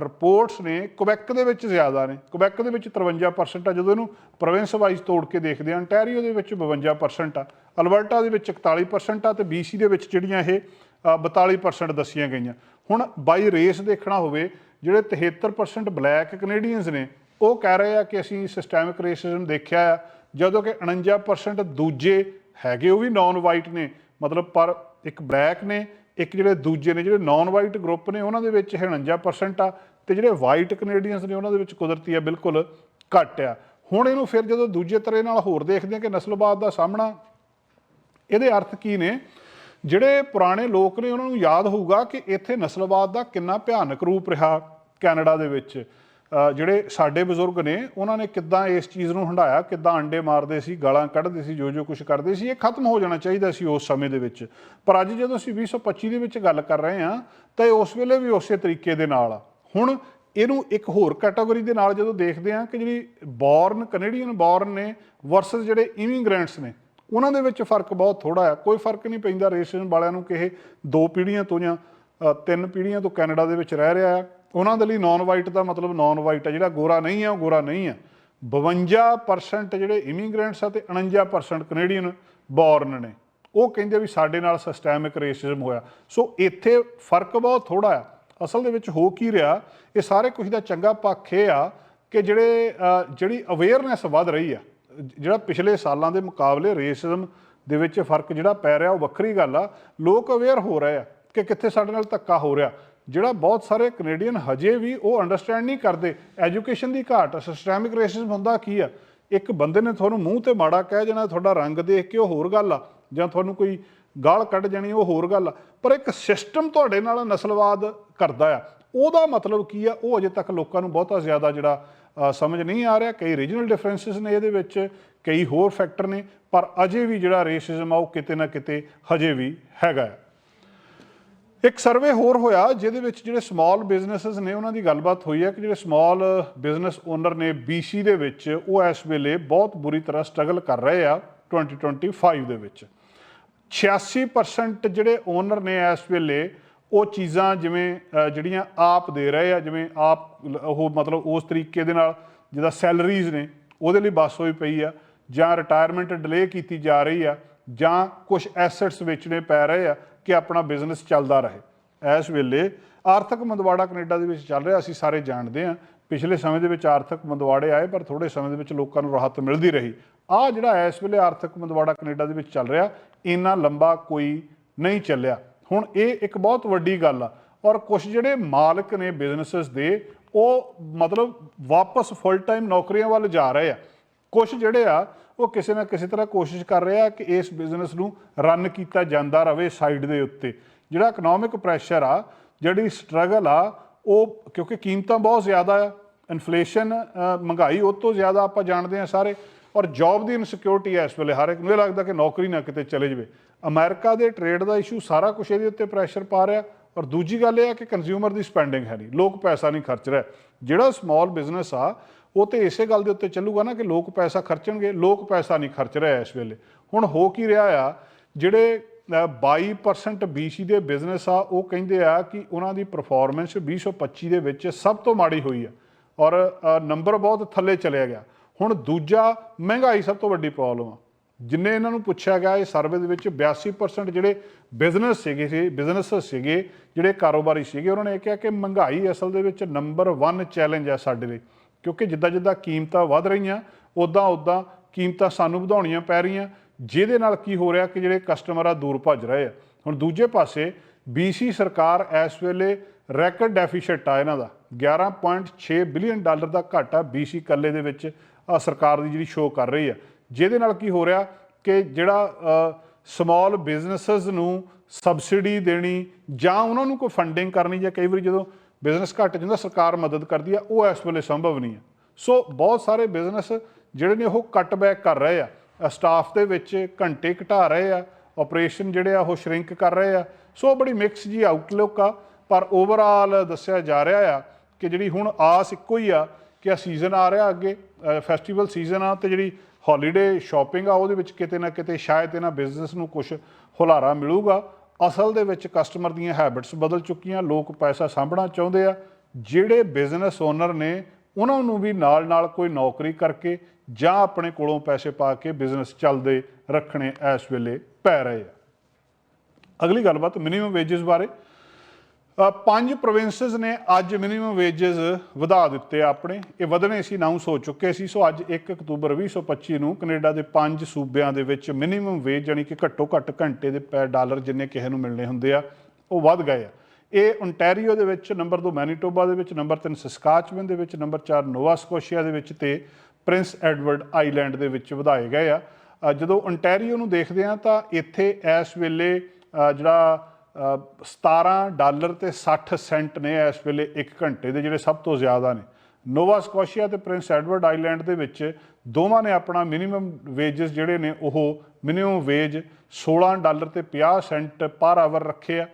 ਰਿਪੋਰਟਸ ਨੇ ਕੁਬੈਕ ਦੇ ਵਿੱਚ ਜ਼ਿਆਦਾ ਨੇ। ਕੁਬੈਕ ਦੇ ਵਿੱਚ 53% ਆ। ਜਦੋਂ ਇਹਨੂੰ ਪ੍ਰੋਵਿੰਸ ਵਾਈਜ਼ ਤੋੜ ਕੇ ਦੇਖਦੇ ਆ ਅੰਟੈਰੀਓ ਦੇ ਵਿੱਚ 52% ਆ। ਅਲਬਰਟਾ ਦੇ ਵਿੱਚ 41% ਆ ਤੇ BC ਦੇ ਵਿੱਚ ਜਿਹੜੀਆਂ ਇਹ ਅ, 42% ਦੱਸੀਆਂ ਗਈਆਂ। ਹੁਣ ਬਾਈ ਰੇਸ ਦੇਖਣਾ ਹੋਵੇ ਜਿਹੜੇ 73% ਬਲੈਕ ਕੈਨੇਡੀਅਨਸ ਨੇ ਉਹ ਕਹਿ ਰਹੇ ਆ ਕਿ ਅਸੀਂ ਸਿਸਟੈਮਿਕ ਰੇਸਿਜ਼ਮ ਦੇਖਿਆ ਆ। ਜਦੋਂ ਕਿ 49% ਦੂਜੇ ਹੈਗੇ ਉਹ ਵੀ ਨਾਨ ਵਾਈਟ ਨੇ। ਮਤਲਬ ਪਰ ਇੱਕ ਬਲੈਕ ਨੇ ਇੱਕ ਜਿਹੜੇ ਦੂਜੇ ਨੇ ਜਿਹੜੇ ਨਾਨ ਵਾਈਟ ਗਰੁੱਪ ਨੇ, ਉਹਨਾਂ ਦੇ ਵਿੱਚ 49% ਆ ਤੇ ਜਿਹੜੇ ਵਾਈਟ ਕੈਨੇਡੀਅਨਸ ਨੇ, ਉਹਨਾਂ ਦੇ ਵਿੱਚ ਕੁਦਰਤੀ ਆ, ਬਿਲਕੁਲ ਘੱਟ ਆ। ਹੁਣ ਇਹਨੂੰ ਫਿਰ ਜਦੋਂ ਦੂਜੇ ਤਰ੍ਹਾਂ ਨਾਲ ਹੋਰ ਦੇਖਦੇ ਆ ਕਿ ਨਸਲਵਾਦ ਦਾ ਸਾਹਮਣਾ, ਇਹਦੇ ਅਰਥ ਕੀ ਨੇ? ਜਿਹੜੇ ਪੁਰਾਣੇ ਲੋਕ ਨੇ, ਉਹਨਾਂ ਨੂੰ ਯਾਦ ਹੋਊਗਾ ਕਿ ਇੱਥੇ ਨਸਲਵਾਦ ਦਾ ਕਿੰਨਾ ਭਿਆਨਕ ਰੂਪ ਰਿਹਾ ਕੈਨੇਡਾ ਦੇ ਵਿੱਚ। ਜਿਹੜੇ ਸਾਡੇ ਬਜ਼ੁਰਗ ਨੇ, ਉਹਨਾਂ ਨੇ ਕਿੱਦਾਂ ਇਸ ਚੀਜ਼ ਨੂੰ ਹੰਡਾਇਆ ਕਿੱਦਾਂ ਅੰਡੇ ਮਾਰਦੇ ਸੀ, ਗਾਲਾਂ ਕੱਢਦੇ ਸੀ ਜੋ ਜੋ ਕੁਝ ਕਰਦੇ ਸੀ, ਇਹ ਖਤਮ ਹੋ ਜਾਣਾ ਚਾਹੀਦਾ ਸੀ ਉਸ ਸਮੇਂ ਦੇ ਵਿੱਚ। ਪਰ ਅੱਜ ਜਦੋਂ ਅਸੀਂ 2025 ਦੇ ਵਿੱਚ ਗੱਲ ਕਰ ਰਹੇ ਹਾਂ, ਤਾਂ ਇਹ ਉਸ ਵੇਲੇ ਵੀ ਉਸੇ ਤਰੀਕੇ ਦੇ ਨਾਲ ਹੁਣ ਇਹਨੂੰ ਇੱਕ ਹੋਰ ਕੈਟਾਗਰੀ ਦੇ ਨਾਲ ਜਦੋਂ ਦੇਖਦੇ ਹਾਂ ਕਿ ਜਿਹੜੀ ਬੌਰਨ ਕੈਨੇਡੀਅਨ ਬੌਰਨ ਨੇ ਵਰਸਸ ਜਿਹੜੇ ਇਮੀਗ੍ਰੈਂਟਸ ਨੇ, ਉਹਨਾਂ ਦੇ ਵਿੱਚ ਫ਼ਰਕ ਬਹੁਤ ਥੋੜਾ ਆ। ਕੋਈ ਫ਼ਰਕ ਨਹੀਂ ਪੈਂਦਾ ਰੇਸ਼ਨ ਵਾਲਿਆਂ ਨੂੰ ਕਿ ਇਹ ਦੋ ਪੀੜ੍ਹੀਆਂ ਤੋਂ ਜਾਂ ਤਿੰਨ ਪੀੜ੍ਹੀਆਂ ਤੋਂ ਕੈਨੇਡਾ ਦੇ ਵਿੱਚ ਰਹਿ ਰਿਹਾ ਆ। ਉਹਨਾਂ ਦੇ ਲਈ ਨਾਨ ਵਾਈਟ ਦਾ ਮਤਲਬ ਨਾਨ ਵਾਈਟ ਆ ਜਿਹੜਾ ਗੋਰਾ ਨਹੀਂ ਹੈ, ਉਹ ਗੋਰਾ ਨਹੀਂ ਹੈ। 52% ਜਿਹੜੇ ਇਮੀਗ੍ਰੈਂਟਸ ਆ ਤੇ 49% ਕੈਨੇਡੀਅਨ ਬੌਰਨ ਨੇ। ਉਹ ਕਹਿੰਦੇ ਵੀ ਸਾਡੇ ਨਾਲ ਸਿਸਟੈਮਿਕ ਰੇਸਿਜ਼ਮ ਹੋਇਆ। ਸੋ ਇੱਥੇ ਫ਼ਰਕ ਬਹੁਤ ਥੋੜਾ ਆ ਅਸਲ ਦੇ ਵਿੱਚ ਹੋ ਕੀ ਰਿਹਾ, ਇਹ ਸਾਰੇ ਕੁਝ ਦਾ ਚੰਗਾ ਪੱਖ ਇਹ ਆ ਕਿ ਜਿਹੜੇ ਜਿਹੜੀ ਅਵੇਅਰਨੈਸ ਵੱਧ ਰਹੀ ਆ, ਜਿਹੜਾ ਪਿਛਲੇ ਸਾਲਾਂ ਦੇ ਮੁਕਾਬਲੇ ਰੇਸਿਜ਼ਮ ਦੇ ਵਿੱਚ ਫ਼ਰਕ ਜਿਹੜਾ ਪੈ ਰਿਹਾ, ਉਹ ਵੱਖਰੀ ਗੱਲ ਆ। ਲੋਕ ਅਵੇਅਰ ਹੋ ਰਹੇ ਆ ਕਿ ਕਿੱਥੇ ਸਾਡੇ ਨਾਲ ਧੱਕਾ ਹੋ ਰਿਹਾ। ਜਿਹੜਾ ਬਹੁਤ ਸਾਰੇ ਕੈਨੇਡੀਅਨ ਹਜੇ ਵੀ ਉਹ ਅੰਡਰਸਟੈਂਡ ਨਹੀਂ ਕਰਦੇ। ਐਜੂਕੇਸ਼ਨ ਦੀ ਘਾਟ ਸਿਸਟੈਮਿਕ ਰੇਸਿਜ਼ਮ ਹੁੰਦਾ ਕੀ ਆ? ਇੱਕ ਬੰਦੇ ਨੇ ਤੁਹਾਨੂੰ ਮੂੰਹ ਤੇ ਮਾੜਾ ਕਹਿ ਜਾਣਾ ਤੁਹਾਡਾ ਰੰਗ ਦੇਖ ਕੇ ਉਹ ਹੋਰ ਗੱਲ ਆ, ਜਾਂ ਤੁਹਾਨੂੰ ਕੋਈ ਗਾਲ ਕੱਢ ਜਾਣੀ, ਉਹ ਹੋਰ ਗੱਲ ਆ। ਪਰ ਇੱਕ ਸਿਸਟਮ ਤੁਹਾਡੇ ਨਾਲ ਨਸਲਵਾਦ ਕਰਦਾ ਆ। ਉਹਦਾ ਮਤਲਬ ਕੀ ਆ? ਉਹ ਅਜੇ ਤੱਕ ਲੋਕਾਂ ਨੂੰ ਬਹੁਤਾ ਜ਼ਿਆਦਾ ਜਿਹੜਾ ਸਮਝ ਨਹੀਂ ਆ ਰਿਹਾ। ਕਈ ਰੀਜਨਲ ਡਿਫਰੈਂਸਸ ਨੇ ਇਹਦੇ ਵਿੱਚ, ਕਈ ਹੋਰ ਫੈਕਟਰ ਨੇ, ਪਰ ਅਜੇ ਵੀ ਜਿਹੜਾ ਰੇਸਿਜ਼ਮ ਆ, ਉਹ ਕਿਤੇ ਨਾ ਕਿਤੇ ਹਜੇ ਵੀ ਹੈਗਾ ਹੈ ਇੱਕ ਸਰਵੇ ਹੋਰ ਹੋਇਆ ਜਿਹਦੇ ਵਿੱਚ ਜਿਹੜੇ ਸਮਾਲ ਬਿਜ਼ਨੈਸਸ ਨੇ ਉਹਨਾਂ ਦੀ ਗੱਲਬਾਤ ਹੋਈ ਹੈ ਕਿ ਜਿਹੜੇ ਸਮਾਲ ਬਿਜ਼ਨਸ ਓਨਰ ਨੇ BC ਦੇ ਵਿੱਚ, ਉਹ ਇਸ ਵੇਲੇ ਬਹੁਤ ਬੁਰੀ ਤਰ੍ਹਾਂ ਸਟਰਗਲ ਕਰ ਰਹੇ ਆ 2025 ਦੇ ਵਿੱਚ। 86% ਜਿਹੜੇ ਓਨਰ ਨੇ ਇਸ ਵੇਲੇ, ਉਹ ਚੀਜ਼ਾਂ ਜਿਵੇਂ ਜਿਹੜੀਆਂ ਆਪ ਦੇ ਰਹੇ ਆ, ਜਿਵੇਂ ਆਪ, ਉਹ ਮਤਲਬ ਉਸ ਤਰੀਕੇ ਦੇ ਨਾਲ ਜਿਹਦਾ ਸੈਲਰੀਜ਼ ਨੇ, ਉਹਦੇ ਲਈ ਬਸ ਹੋਈ ਪਈ ਆ, ਜਾਂ ਰਿਟਾਇਰਮੈਂਟ ਡਿਲੇ ਕੀਤੀ ਜਾ ਰਹੀ ਆ, ਜਾਂ ਕੁਝ ਐਸੈਟਸ ਵੇਚਣੇ ਪੈ ਰਹੇ ਆ ਕਿ ਆਪਣਾ ਬਿਜ਼ਨਸ ਚੱਲਦਾ ਰਹੇ। ਇਸ ਵੇਲੇ ਆਰਥਿਕ ਮੰਦਵਾੜਾ ਕੈਨੇਡਾ ਦੇ ਵਿੱਚ ਚੱਲ ਰਿਹਾ, ਅਸੀਂ ਸਾਰੇ ਜਾਣਦੇ ਹਾਂ। ਪਿਛਲੇ ਸਮੇਂ ਦੇ ਵਿੱਚ ਆਰਥਿਕ ਮੰਦਵਾੜੇ ਆਏ, ਪਰ ਥੋੜੇ ਸਮੇਂ ਦੇ ਵਿੱਚ ਲੋਕਾਂ ਨੂੰ ਰਾਹਤ ਮਿਲਦੀ ਰਹੀ। ਆ ਜਿਹੜਾ ਇਸ ਵੇਲੇ ਆਰਥਿਕ ਮੰਦਵਾੜਾ ਕੈਨੇਡਾ ਦੇ ਵਿੱਚ ਚੱਲ ਰਿਹਾ, ਇੰਨਾ ਲੰਬਾ ਕੋਈ ਨਹੀਂ ਚੱਲਿਆ। ਹੁਣ ਇਹ ਇੱਕ ਬਹੁਤ ਵੱਡੀ ਗੱਲ ਆ, ਔਰ ਕੁਝ ਜਿਹੜੇ ਮਾਲਕ ਨੇ ਬਿਜ਼ਨੈਸਸ ਦੇ, ਉਹ ਮਤਲਬ ਵਾਪਸ ਫੁੱਲ ਟਾਈਮ ਨੌਕਰੀਆਂ ਵੱਲ ਜਾ ਰਹੇ ਆ। ਕੁਝ ਜਿਹੜੇ ਆ ਉਹ ਕਿਸੇ ਨਾ ਕਿਸੇ ਤਰ੍ਹਾਂ ਕੋਸ਼ਿਸ਼ ਕਰ ਰਿਹਾ ਕਿ ਇਸ ਬਿਜ਼ਨਸ ਨੂੰ ਰਨ ਕੀਤਾ ਜਾਂਦਾ ਰਹੇ ਸਾਈਡ ਦੇ ਉੱਤੇ। ਜਿਹੜਾ ਇਕਨੋਮਿਕ ਪ੍ਰੈਸ਼ਰ ਆ, ਜਿਹੜੀ ਸਟਰਗਲ ਆ, ਉਹ ਕਿਉਂਕਿ ਕੀਮਤਾਂ ਬਹੁਤ ਜ਼ਿਆਦਾ ਆ ਇਨਫਲੇਸ਼ਨ ਮਹਿੰਗਾਈ ਉਹ ਤੋਂ ਜ਼ਿਆਦਾ ਆਪਾਂ ਜਾਣਦੇ ਆ ਸਾਰੇ ਔਰ ਜੌਬ ਦੀ ਇਨਸਿਕਿਉਰਿਟੀ ਹੈ ਇਸ ਵੇਲੇ। ਹਰ ਇੱਕ ਨੂੰ ਇਹ ਲੱਗਦਾ ਕਿ ਨੌਕਰੀ ਨਾ ਕਿਤੇ ਚਲੇ ਜਾਵੇ। ਅਮਰੀਕਾ ਦੇ ਟ੍ਰੇਡ ਦਾ ਇਸ਼ੂ ਸਾਰਾ ਕੁਝ ਇਹਦੇ ਉੱਤੇ ਪ੍ਰੈਸ਼ਰ ਪਾ ਰਿਹਾ ਔਰ ਦੂਜੀ ਗੱਲ ਇਹ ਹੈ ਕਿ ਕੰਜ਼ਿਊਮਰ ਦੀ ਸਪੈਂਡਿੰਗ ਹੈ ਨਹੀਂ। ਲੋਕ ਪੈਸਾ ਨਹੀਂ ਖਰਚ ਰਿਹਾ। ਜਿਹੜਾ ਸਮਾਲ ਬਿਜ਼ਨਸ ਆ ਉਹ ਤੇ ਇਸੇ ਗੱਲ ਦੇ ਉੱਤੇ ਚੱਲੂਗਾ ਨਾ ਕਿ ਲੋਕ ਪੈਸਾ ਖਰਚਣਗੇ ਲੋਕ ਪੈਸਾ ਨਹੀਂ ਖਰਚ ਰਿਹਾ ਇਸ ਵੇਲੇ। ਹੁਣ ਹੋ ਕੀ ਰਿਹਾ ਆ? ਜਿਹੜੇ ਅ, 22% BC ਦੇ ਬਿਜ਼ਨਸ ਆ ਉਹ ਕਹਿੰਦੇ ਆ ਕਿ ਉਹਨਾਂ ਦੀ ਪਰਫਾਰਮੈਂਸ 2025 ਦੇ ਵਿੱਚ ਸਭ ਤੋਂ ਮਾੜੀ ਹੋਈ ਆ ਔਰ ਨੰਬਰ ਬਹੁਤ ਥੱਲੇ ਚਲਿਆ ਗਿਆ। ਹੁਣ ਦੂਜਾ ਮਹਿੰਗਾਈ ਸਭ ਤੋਂ ਵੱਡੀ ਪ੍ਰੋਬਲਮ ਆ। ਜਿੰਨੇ ਇਹਨਾਂ ਨੂੰ ਪੁੱਛਿਆ ਗਿਆ ਇਹ ਸਰਵੇ ਦੇ ਵਿੱਚ 82% ਜਿਹੜੇ ਬਿਜ਼ਨਸ ਸੀਗੇ ਸੀ ਬਿਜ਼ਨਸ ਸੀਗੇ ਜਿਹੜੇ ਕਾਰੋਬਾਰੀ ਸੀਗੇ ਉਹਨਾਂ ਨੇ ਇਹ ਕਿਹਾ ਕਿ ਮਹਿੰਗਾਈ ਅਸਲ ਦੇ ਵਿੱਚ ਨੰਬਰ 1 ਚੈਲੰਜ ਹੈ ਸਾਡੇ ਲਈ। ਕਿਉਂਕਿ ਜਿੱਦਾਂ ਜਿੱਦਾਂ ਕੀਮਤਾਂ ਵੱਧ ਰਹੀਆਂ ਉਦਾਂ ਉਦਾਂ ਕੀਮਤਾਂ ਸਾਨੂੰ ਵਧਾਉਣੀਆਂ ਪੈ ਰਹੀਆਂ। ਜਿਹਦੇ ਨਾਲ ਕੀ ਹੋ ਰਿਹਾ ਕਿ ਜਿਹੜੇ ਕਸਟਮਰ ਆ ਦੂਰ ਭੱਜ ਰਹੇ ਆ। ਹੁਣ ਦੂਜੇ ਪਾਸੇ BC ਸਰਕਾਰ ਇਸ ਵੇਲੇ ਰੈਕਡ ਡੈਫੀਸਿਟ ਆ ਇਹਨਾਂ ਦਾ। 11.6 ਬਿਲੀਅਨ ਡਾਲਰ ਦਾ ਘਾਟਾ BC ਕੱਲੇ ਦੇ ਵਿੱਚ ਆ ਸਰਕਾਰ ਦੀ ਜਿਹੜੀ ਸ਼ੋਅ ਕਰ ਰਹੀ ਆ। ਜਿਹਦੇ ਨਾਲ ਕੀ ਹੋ ਰਿਹਾ ਕਿ ਜਿਹੜਾ ਸਮਾਲ ਬਿਜ਼ਨੈਸਸ ਨੂੰ ਸਬਸਿਡੀ ਦੇਣੀ ਜਾਂ ਉਹਨਾਂ ਨੂੰ ਕੋਈ ਫੰਡਿੰਗ ਕਰਨੀ ਜਾਂ ਕਈ ਵਾਰੀ ਜਦੋਂ ਬਿਜ਼ਨਸ ਘਟ ਜਾਂਦਾ ਸਰਕਾਰ ਮਦਦ ਕਰਦੀ ਆ, ਉਹ ਇਸ ਵੇਲੇ ਸੰਭਵ ਨਹੀਂ ਹੈ ਸੋ ਬਹੁਤ ਸਾਰੇ ਬਿਜ਼ਨਸ ਜਿਹੜੇ ਨੇ ਉਹ ਕੱਟਬੈਕ ਕਰ ਰਹੇ ਆ। ਸਟਾਫ ਦੇ ਵਿੱਚ ਘੰਟੇ ਘਟਾ ਰਹੇ ਆ ਆਪਰੇਸ਼ਨ ਜਿਹੜੇ ਆ ਉਹ ਸ਼ਰਿੰਕ ਕਰ ਰਹੇ ਆ। ਸੋ ਬੜੀ ਮਿਕਸ ਜੀ ਆਊਟਲੁੱਕ ਆ, ਪਰ ਓਵਰਆਲ ਦੱਸਿਆ ਜਾ ਰਿਹਾ ਆ ਕਿ ਜਿਹੜੀ ਹੁਣ ਆਸ ਇੱਕੋ ਹੀ ਆ ਕਿ ਆ ਸੀਜ਼ਨ ਆ ਰਿਹਾ ਅੱਗੇ ਫੈਸਟੀਵਲ ਸੀਜ਼ਨ ਆ ਤੇ ਜਿਹੜੀ ਹੌਲੀਡੇ ਸ਼ਾਪਿੰਗ ਆ, ਉਹਦੇ ਵਿੱਚ ਕਿਤੇ ਨਾ ਕਿਤੇ ਸ਼ਾਇਦ ਇਹਨਾਂ ਬਿਜ਼ਨਸ ਨੂੰ ਕੁਝ ਹੁਲਾਰਾ ਮਿਲੂਗਾ। ਅਸਲ ਦੇ ਵਿੱਚ ਕਸਟਮਰ ਦੀਆਂ ਹੈਬਿਟਸ ਬਦਲ ਚੁੱਕੀਆਂ, ਲੋਕ ਪੈਸਾ ਸਾਂਭਣਾ ਚਾਹੁੰਦੇ ਆ। ਜਿਹੜੇ ਬਿਜ਼ਨਸ ਓਨਰ ਨੇ, ਉਹਨਾਂ ਨੂੰ ਵੀ ਨਾਲ-ਨਾਲ ਕੋਈ ਨੌਕਰੀ ਕਰਕੇ ਜਾਂ ਆਪਣੇ ਕੋਲੋਂ ਪੈਸੇ ਪਾ ਕੇ ਬਿਜ਼ਨਸ ਚੱਲਦੇ ਰੱਖਣੇ ਇਸ ਵੇਲੇ ਪੈ ਰਹੇ ਆ। ਅਗਲੀ ਗੱਲਬਾਤ ਮਿਨੀਮਮ ਵੇਜਸ ਬਾਰੇ। ਪੰਜ ਪ੍ਰੋਵਿੰਸਸ ਨੇ ਅੱਜ ਮਿਨੀਮਮ ਵੇਜਸ ਵਧਾ ਦਿੱਤੇ ਆ ਆਪਣੇ। ਇਹ ਵਧਣੇ ਸੀ ਅਨਾਉਂਸ ਹੋ ਚੁੱਕੇ ਸੀ। ਸੋ ਅੱਜ 1 ਅਕਤੂਬਰ 2025 ਨੂੰ ਕੈਨੇਡਾ ਦੇ ਪੰਜ ਸੂਬਿਆਂ ਦੇ ਵਿੱਚ ਮਿਨੀਮਮ ਵੇਜ ਜਾਨੀ ਕਿ ਘੱਟੋ ਘੱਟ ਘੰਟੇ ਦੇ ਪੈ ਡਾਲਰ ਜਿੰਨੇ ਕਿਸੇ ਨੂੰ ਮਿਲਣੇ ਹੁੰਦੇ ਆ, ਉਹ ਵੱਧ ਗਏ ਆ। ਇਹ ਓਨਟਾਰੀਓ ਦੇ ਵਿੱਚ ਨੰਬਰ 2 ਮੈਨੀਟੋਬਾ ਦੇ ਵਿੱਚ ਨੰਬਰ 3 ਸਸਕਾਚਵਨ ਦੇ ਵਿੱਚ ਨੰਬਰ 4 ਨੋਵਾ ਸਕੋਸ਼ੀਆ ਦੇ ਵਿੱਚ ਤੇ ਪ੍ਰਿੰਸ ਐਡਵਰਡ ਆਈਲੈਂਡ ਦੇ ਵਿੱਚ ਵਧਾਏ ਗਏ ਆ। ਜਦੋਂ ਓਨਟਾਰੀਓ ਨੂੰ ਦੇਖਦੇ ਆ ਤਾਂ ਇੱਥੇ ਇਸ ਵੇਲੇ ਜਿਹੜਾ 17 ਡਾਲਰ ਤੇ 60 ਸੈਂਟ ਨੇ ਇਸ ਵੇਲੇ 1 ਘੰਟੇ ਦੇ ਜਿਹੜੇ ਸਭ ਤੋਂ ਜ਼ਿਆਦਾ ਨੇ। ਨੋਵਾ ਸਕੋਸ਼ੀਆ ਤੇ ਪ੍ਰਿੰਸ ਐਡਵਰਡ ਆਈਲੈਂਡ ਦੇ ਵਿੱਚ ਦੋਵਾਂ ਨੇ ਆਪਣਾ ਮਿਨੀਮਮ ਵੇਜਸ ਜਿਹੜੇ ਨੇ, ਉਹ ਮਿਨੀਮਮ ਵੇਜ 16 ਡਾਲਰ ਤੇ 50 ਸੈਂਟ ਪਰ ਆਵਰ ਰੱਖੇ ਆ।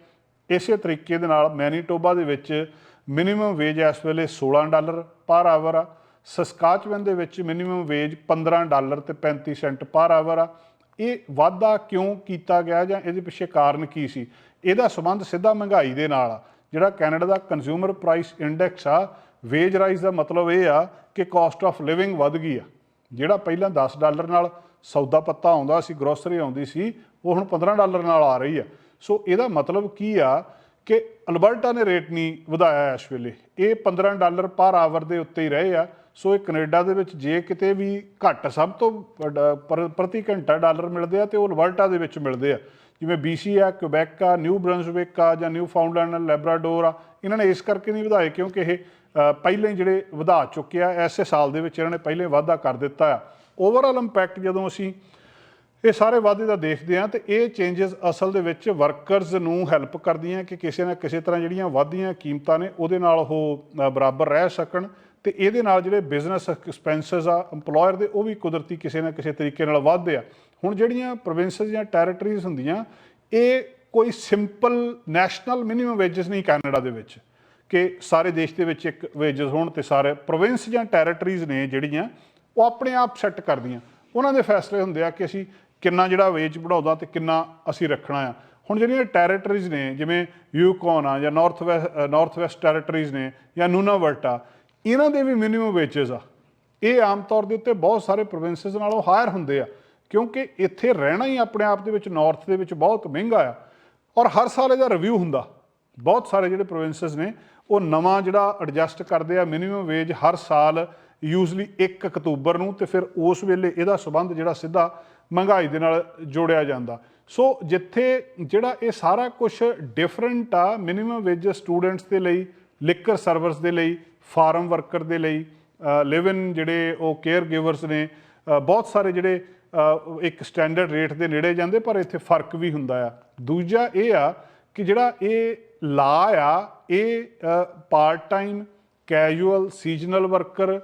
ਇਸੇ ਤਰੀਕੇ ਦੇ ਨਾਲ ਮੈਨੀਟੋਬਾ ਦੇ ਵਿੱਚ ਮਿਨੀਮਮ ਵੇਜ ਇਸ ਵੇਲੇ 16 ਡਾਲਰ ਪਰ ਆਵਰ ਆ। ਸਸਕਾਚਵਨ ਦੇ ਵਿੱਚ ਮਿਨੀਮਮ ਵੇਜ 15 ਡਾਲਰ ਤੇ 35 ਸੈਂਟ ਪਰ ਆਵਰ ਆ। ਇਹ ਵਾਧਾ ਕਿਉਂ ਕੀਤਾ ਗਿਆ ਜਾਂ ਇਹਦੇ ਪਿੱਛੇ ਕਾਰਨ ਕੀ ਸੀ? ਇਹਦਾ ਸੰਬੰਧ ਸਿੱਧਾ ਮਹਿੰਗਾਈ ਦੇ ਨਾਲ ਆ। ਜਿਹੜਾ ਕੈਨੇਡਾ ਦਾ ਕੰਜ਼ਿਊਮਰ ਪ੍ਰਾਈਸ ਇੰਡੈਕਸ ਆ ਵੇਜ ਰਾਈਜ਼ ਦਾ ਮਤਲਬ ਇਹ ਆ ਕਿ ਕਾਸਟ ਆਫ ਲਿਵਿੰਗ ਵੱਧ ਗਈ ਆ। ਜਿਹੜਾ ਪਹਿਲਾਂ 10 ਡਾਲਰ ਨਾਲ ਸੌਦਾ ਪੱਤਾ ਆਉਂਦਾ ਸੀ ਗਰੋਸਰੀ ਆਉਂਦੀ ਸੀ, ਉਹ ਹੁਣ 15 ਡਾਲਰ ਨਾਲ ਆ ਰਹੀ ਆ। ਸੋ ਇਹਦਾ ਮਤਲਬ ਕੀ ਆ ਕਿ ਅਲਬਰਟਾ ਨੇ ਰੇਟ ਨਹੀਂ ਵਧਾਇਆ ਇਸ ਵੇਲੇ। ਇਹ 15 ਡਾਲਰ ਪਰ ਆਵਰ ਦੇ ਉੱਤੇ ਹੀ ਰਹੇ ਆ। ਸੋ ਇਹ ਕੈਨੇਡਾ ਦੇ ਵਿੱਚ ਜੇ ਕਿਤੇ ਵੀ ਘੱਟ ਸਭ ਤੋਂ ਵੱਡਾ, ਪਰ- ਪ੍ਰਤੀ ਘੰਟਾ ਡਾਲਰ ਮਿਲਦੇ ਆ ਤੇ ਉਹ ਅਲਬਰਟਾ ਦੇ ਵਿੱਚ ਮਿਲਦੇ ਆ। ਜਿਵੇਂ BC ਆ ਕੁਬੈਕ ਆ ਨਿਊ ਬ੍ਰੰਸਵਿਕ ਆ ਜਾਂ ਨਿਊ ਫਾਊਂਡਲੈਂਡ ਲੈਬਰਾਡੋਰ ਆ ਇਹਨਾਂ ਨੇ ਇਸ ਕਰਕੇ ਨਹੀਂ ਵਧਾਏ ਕਿਉਂਕਿ ਇਹ ਅ, ਪਹਿਲਾਂ ਹੀ ਜਿਹੜੇ ਵਧਾ ਚੁੱਕੇ ਆ ਐਸੇ ਸਾਲ ਦੇ ਵਿੱਚ ਇਹਨਾਂ ਨੇ ਪਹਿਲੇ ਵਾਧਾ ਕਰ ਦਿੱਤਾ ਆ। ਓਵਰਆਲ ਇੰਪੈਕਟ ਜਦੋਂ ਅਸੀਂ ਇਹ ਸਾਰੇ ਵਾਧੇ ਦਾ ਦੇਖਦੇ ਆ ਤੇ ਇਹ ਚੇਂਜਸ ਅਸਲ ਦੇ ਵਿੱਚ ਵਰਕਰਸ ਨੂੰ ਹੈਲਪ ਕਰਦੀਆਂ ਕਿ ਕਿਸੇ ਨਾ ਕਿਸੇ ਤਰ੍ਹਾਂ ਜਿਹੜੀਆਂ ਵਾਧੀਆਂ ਕੀਮਤਾਂ ਨੇ ਉਹਦੇ ਨਾਲ ਉਹ ਬਰਾਬਰ ਰਹਿ ਸਕਣ ਤੇ ਇਹਦੇ ਨਾਲ ਜਿਹੜੇ ਬਿਜ਼ਨਸ ਐਕਸਪੈਂਸਸ ਆ EMPLOYER ਦੇ ਉਹ ਵੀ ਕੁਦਰਤੀ ਕਿਸੇ ਨਾ ਕਿਸੇ ਤਰੀਕੇ ਨਾਲ ਵਧਦੇ ਆ। ਹੁਣ ਜਿਹੜੀਆਂ ਪ੍ਰੋਵਿੰਸਸ ਜਾਂ ਟੈਰੀਟਰੀਜ਼ ਹੁੰਦੀਆਂ, ਇਹ ਕੋਈ ਸਿੰਪਲ ਨੈਸ਼ਨਲ ਮਿਨੀਮਮ ਵੇਜਸ ਨਹੀਂ ਕੈਨੇਡਾ ਦੇ ਵਿੱਚ, ਕਿ ਸਾਰੇ ਦੇਸ਼ ਦੇ ਵਿੱਚ ਇੱਕ ਵੇਜਸ ਹੋਣ ਤੇ ਸਾਰੇ ਪ੍ਰੋਵਿੰਸ ਜਾਂ ਟੈਰੀਟਰੀਜ਼ ਨੇ ਜਿਹੜੀਆਂ, ਉਹ ਆਪਣੇ ਆਪ ਸੈੱਟ ਕਰਦੀਆਂ। ਉਹਨਾਂ ਦੇ ਫੈਸਲੇ ਹੁੰਦੇ ਆ ਕਿ ਅਸੀਂ ਕਿੰਨਾ ਜਿਹੜਾ ਵੇਜ ਵਧਾਉਂਦਾ ਤੇ ਕਿੰਨਾ ਅਸੀਂ ਰੱਖਣਾ ਆ। ਹੁਣ ਜਿਹੜੀਆਂ ਟੈਰੀਟਰੀਜ਼ ਨੇ, ਜਿਵੇਂ ਯੂਕੋਨ ਆ ਜਾਂ north west north west territories ਨੇ ਜਾਂ ਨੂਨਾਵਰਟ ਆ, ਇਹਨਾਂ ਦੇ ਵੀ ਮਿਨੀਮਮ ਵੇਜਸ ਆ। ਇਹ ਆਮ ਤੌਰ ਦੇ ਉੱਤੇ ਬਹੁਤ ਸਾਰੇ ਪ੍ਰੋਵਿੰਸਸ ਨਾਲੋਂ ਹਾਇਰ ਹੁੰਦੇ ਆ। ਕਿਉਂਕਿ ਇੱਥੇ ਰਹਿਣਾ ਹੀ ਆਪਣੇ ਆਪ ਦੇ ਵਿੱਚ ਨਾਰਥ ਦੇ ਵਿੱਚ ਬਹੁਤ ਮਹਿੰਗਾ ਆ ਔਰ ਹਰ ਸਾਲ ਇਹਦਾ ਰਿਵਿਊ ਹੁੰਦਾ। ਬਹੁਤ ਸਾਰੇ ਜਿਹੜੇ ਪ੍ਰੋਵਿੰਸਸ ਨੇ, ਉਹ ਨਵਾਂ ਜਿਹੜਾ ਐਡਜਸਟ ਕਰਦੇ ਆ ਮਿਨੀਮਮ ਵੇਜ ਹਰ ਸਾਲ ਯੂਜ਼ਲੀ 1 ਅਕਤੂਬਰ ਨੂੰ ਤੇ ਫਿਰ ਉਸ ਵੇਲੇ ਇਹਦਾ ਸਬੰਧ ਜਿਹੜਾ ਸਿੱਧਾ ਮਹਿੰਗਾਈ ਦੇ ਨਾਲ ਜੋੜਿਆ ਜਾਂਦਾ। ਸੋ ਜਿੱਥੇ ਜਿਹੜਾ ਇਹ ਸਾਰਾ ਕੁਝ ਡਿਫਰੈਂਟ ਆ ਮਿਨੀਮਮ ਵੇਜ ਸਟੂਡੈਂਟਸ ਦੇ ਲਈ ਲਿਕਰ ਸਰਵਰਸ ਦੇ ਲਈ ਫਾਰਮ ਵਰਕਰ ਦੇ ਲਈ ਲਿਵ ਇਨ ਜਿਹੜੇ ਉਹ ਕੇਅਰ ਗਿਵਰਸ ਨੇ ਬਹੁਤ ਸਾਰੇ ਜਿਹੜੇ ਇੱਕ ਸਟੈਂਡਰਡ ਰੇਟ ਦੇ ਨੇੜੇ ਜਾਂਦੇ, ਪਰ ਇੱਥੇ ਫ਼ਰਕ ਵੀ ਹੁੰਦਾ ਆ। ਦੂਜਾ ਇਹ ਆ ਕਿ ਜਿਹੜਾ ਇਹ ਲਾ ਆ, ਇਹ part time casual seasonal worker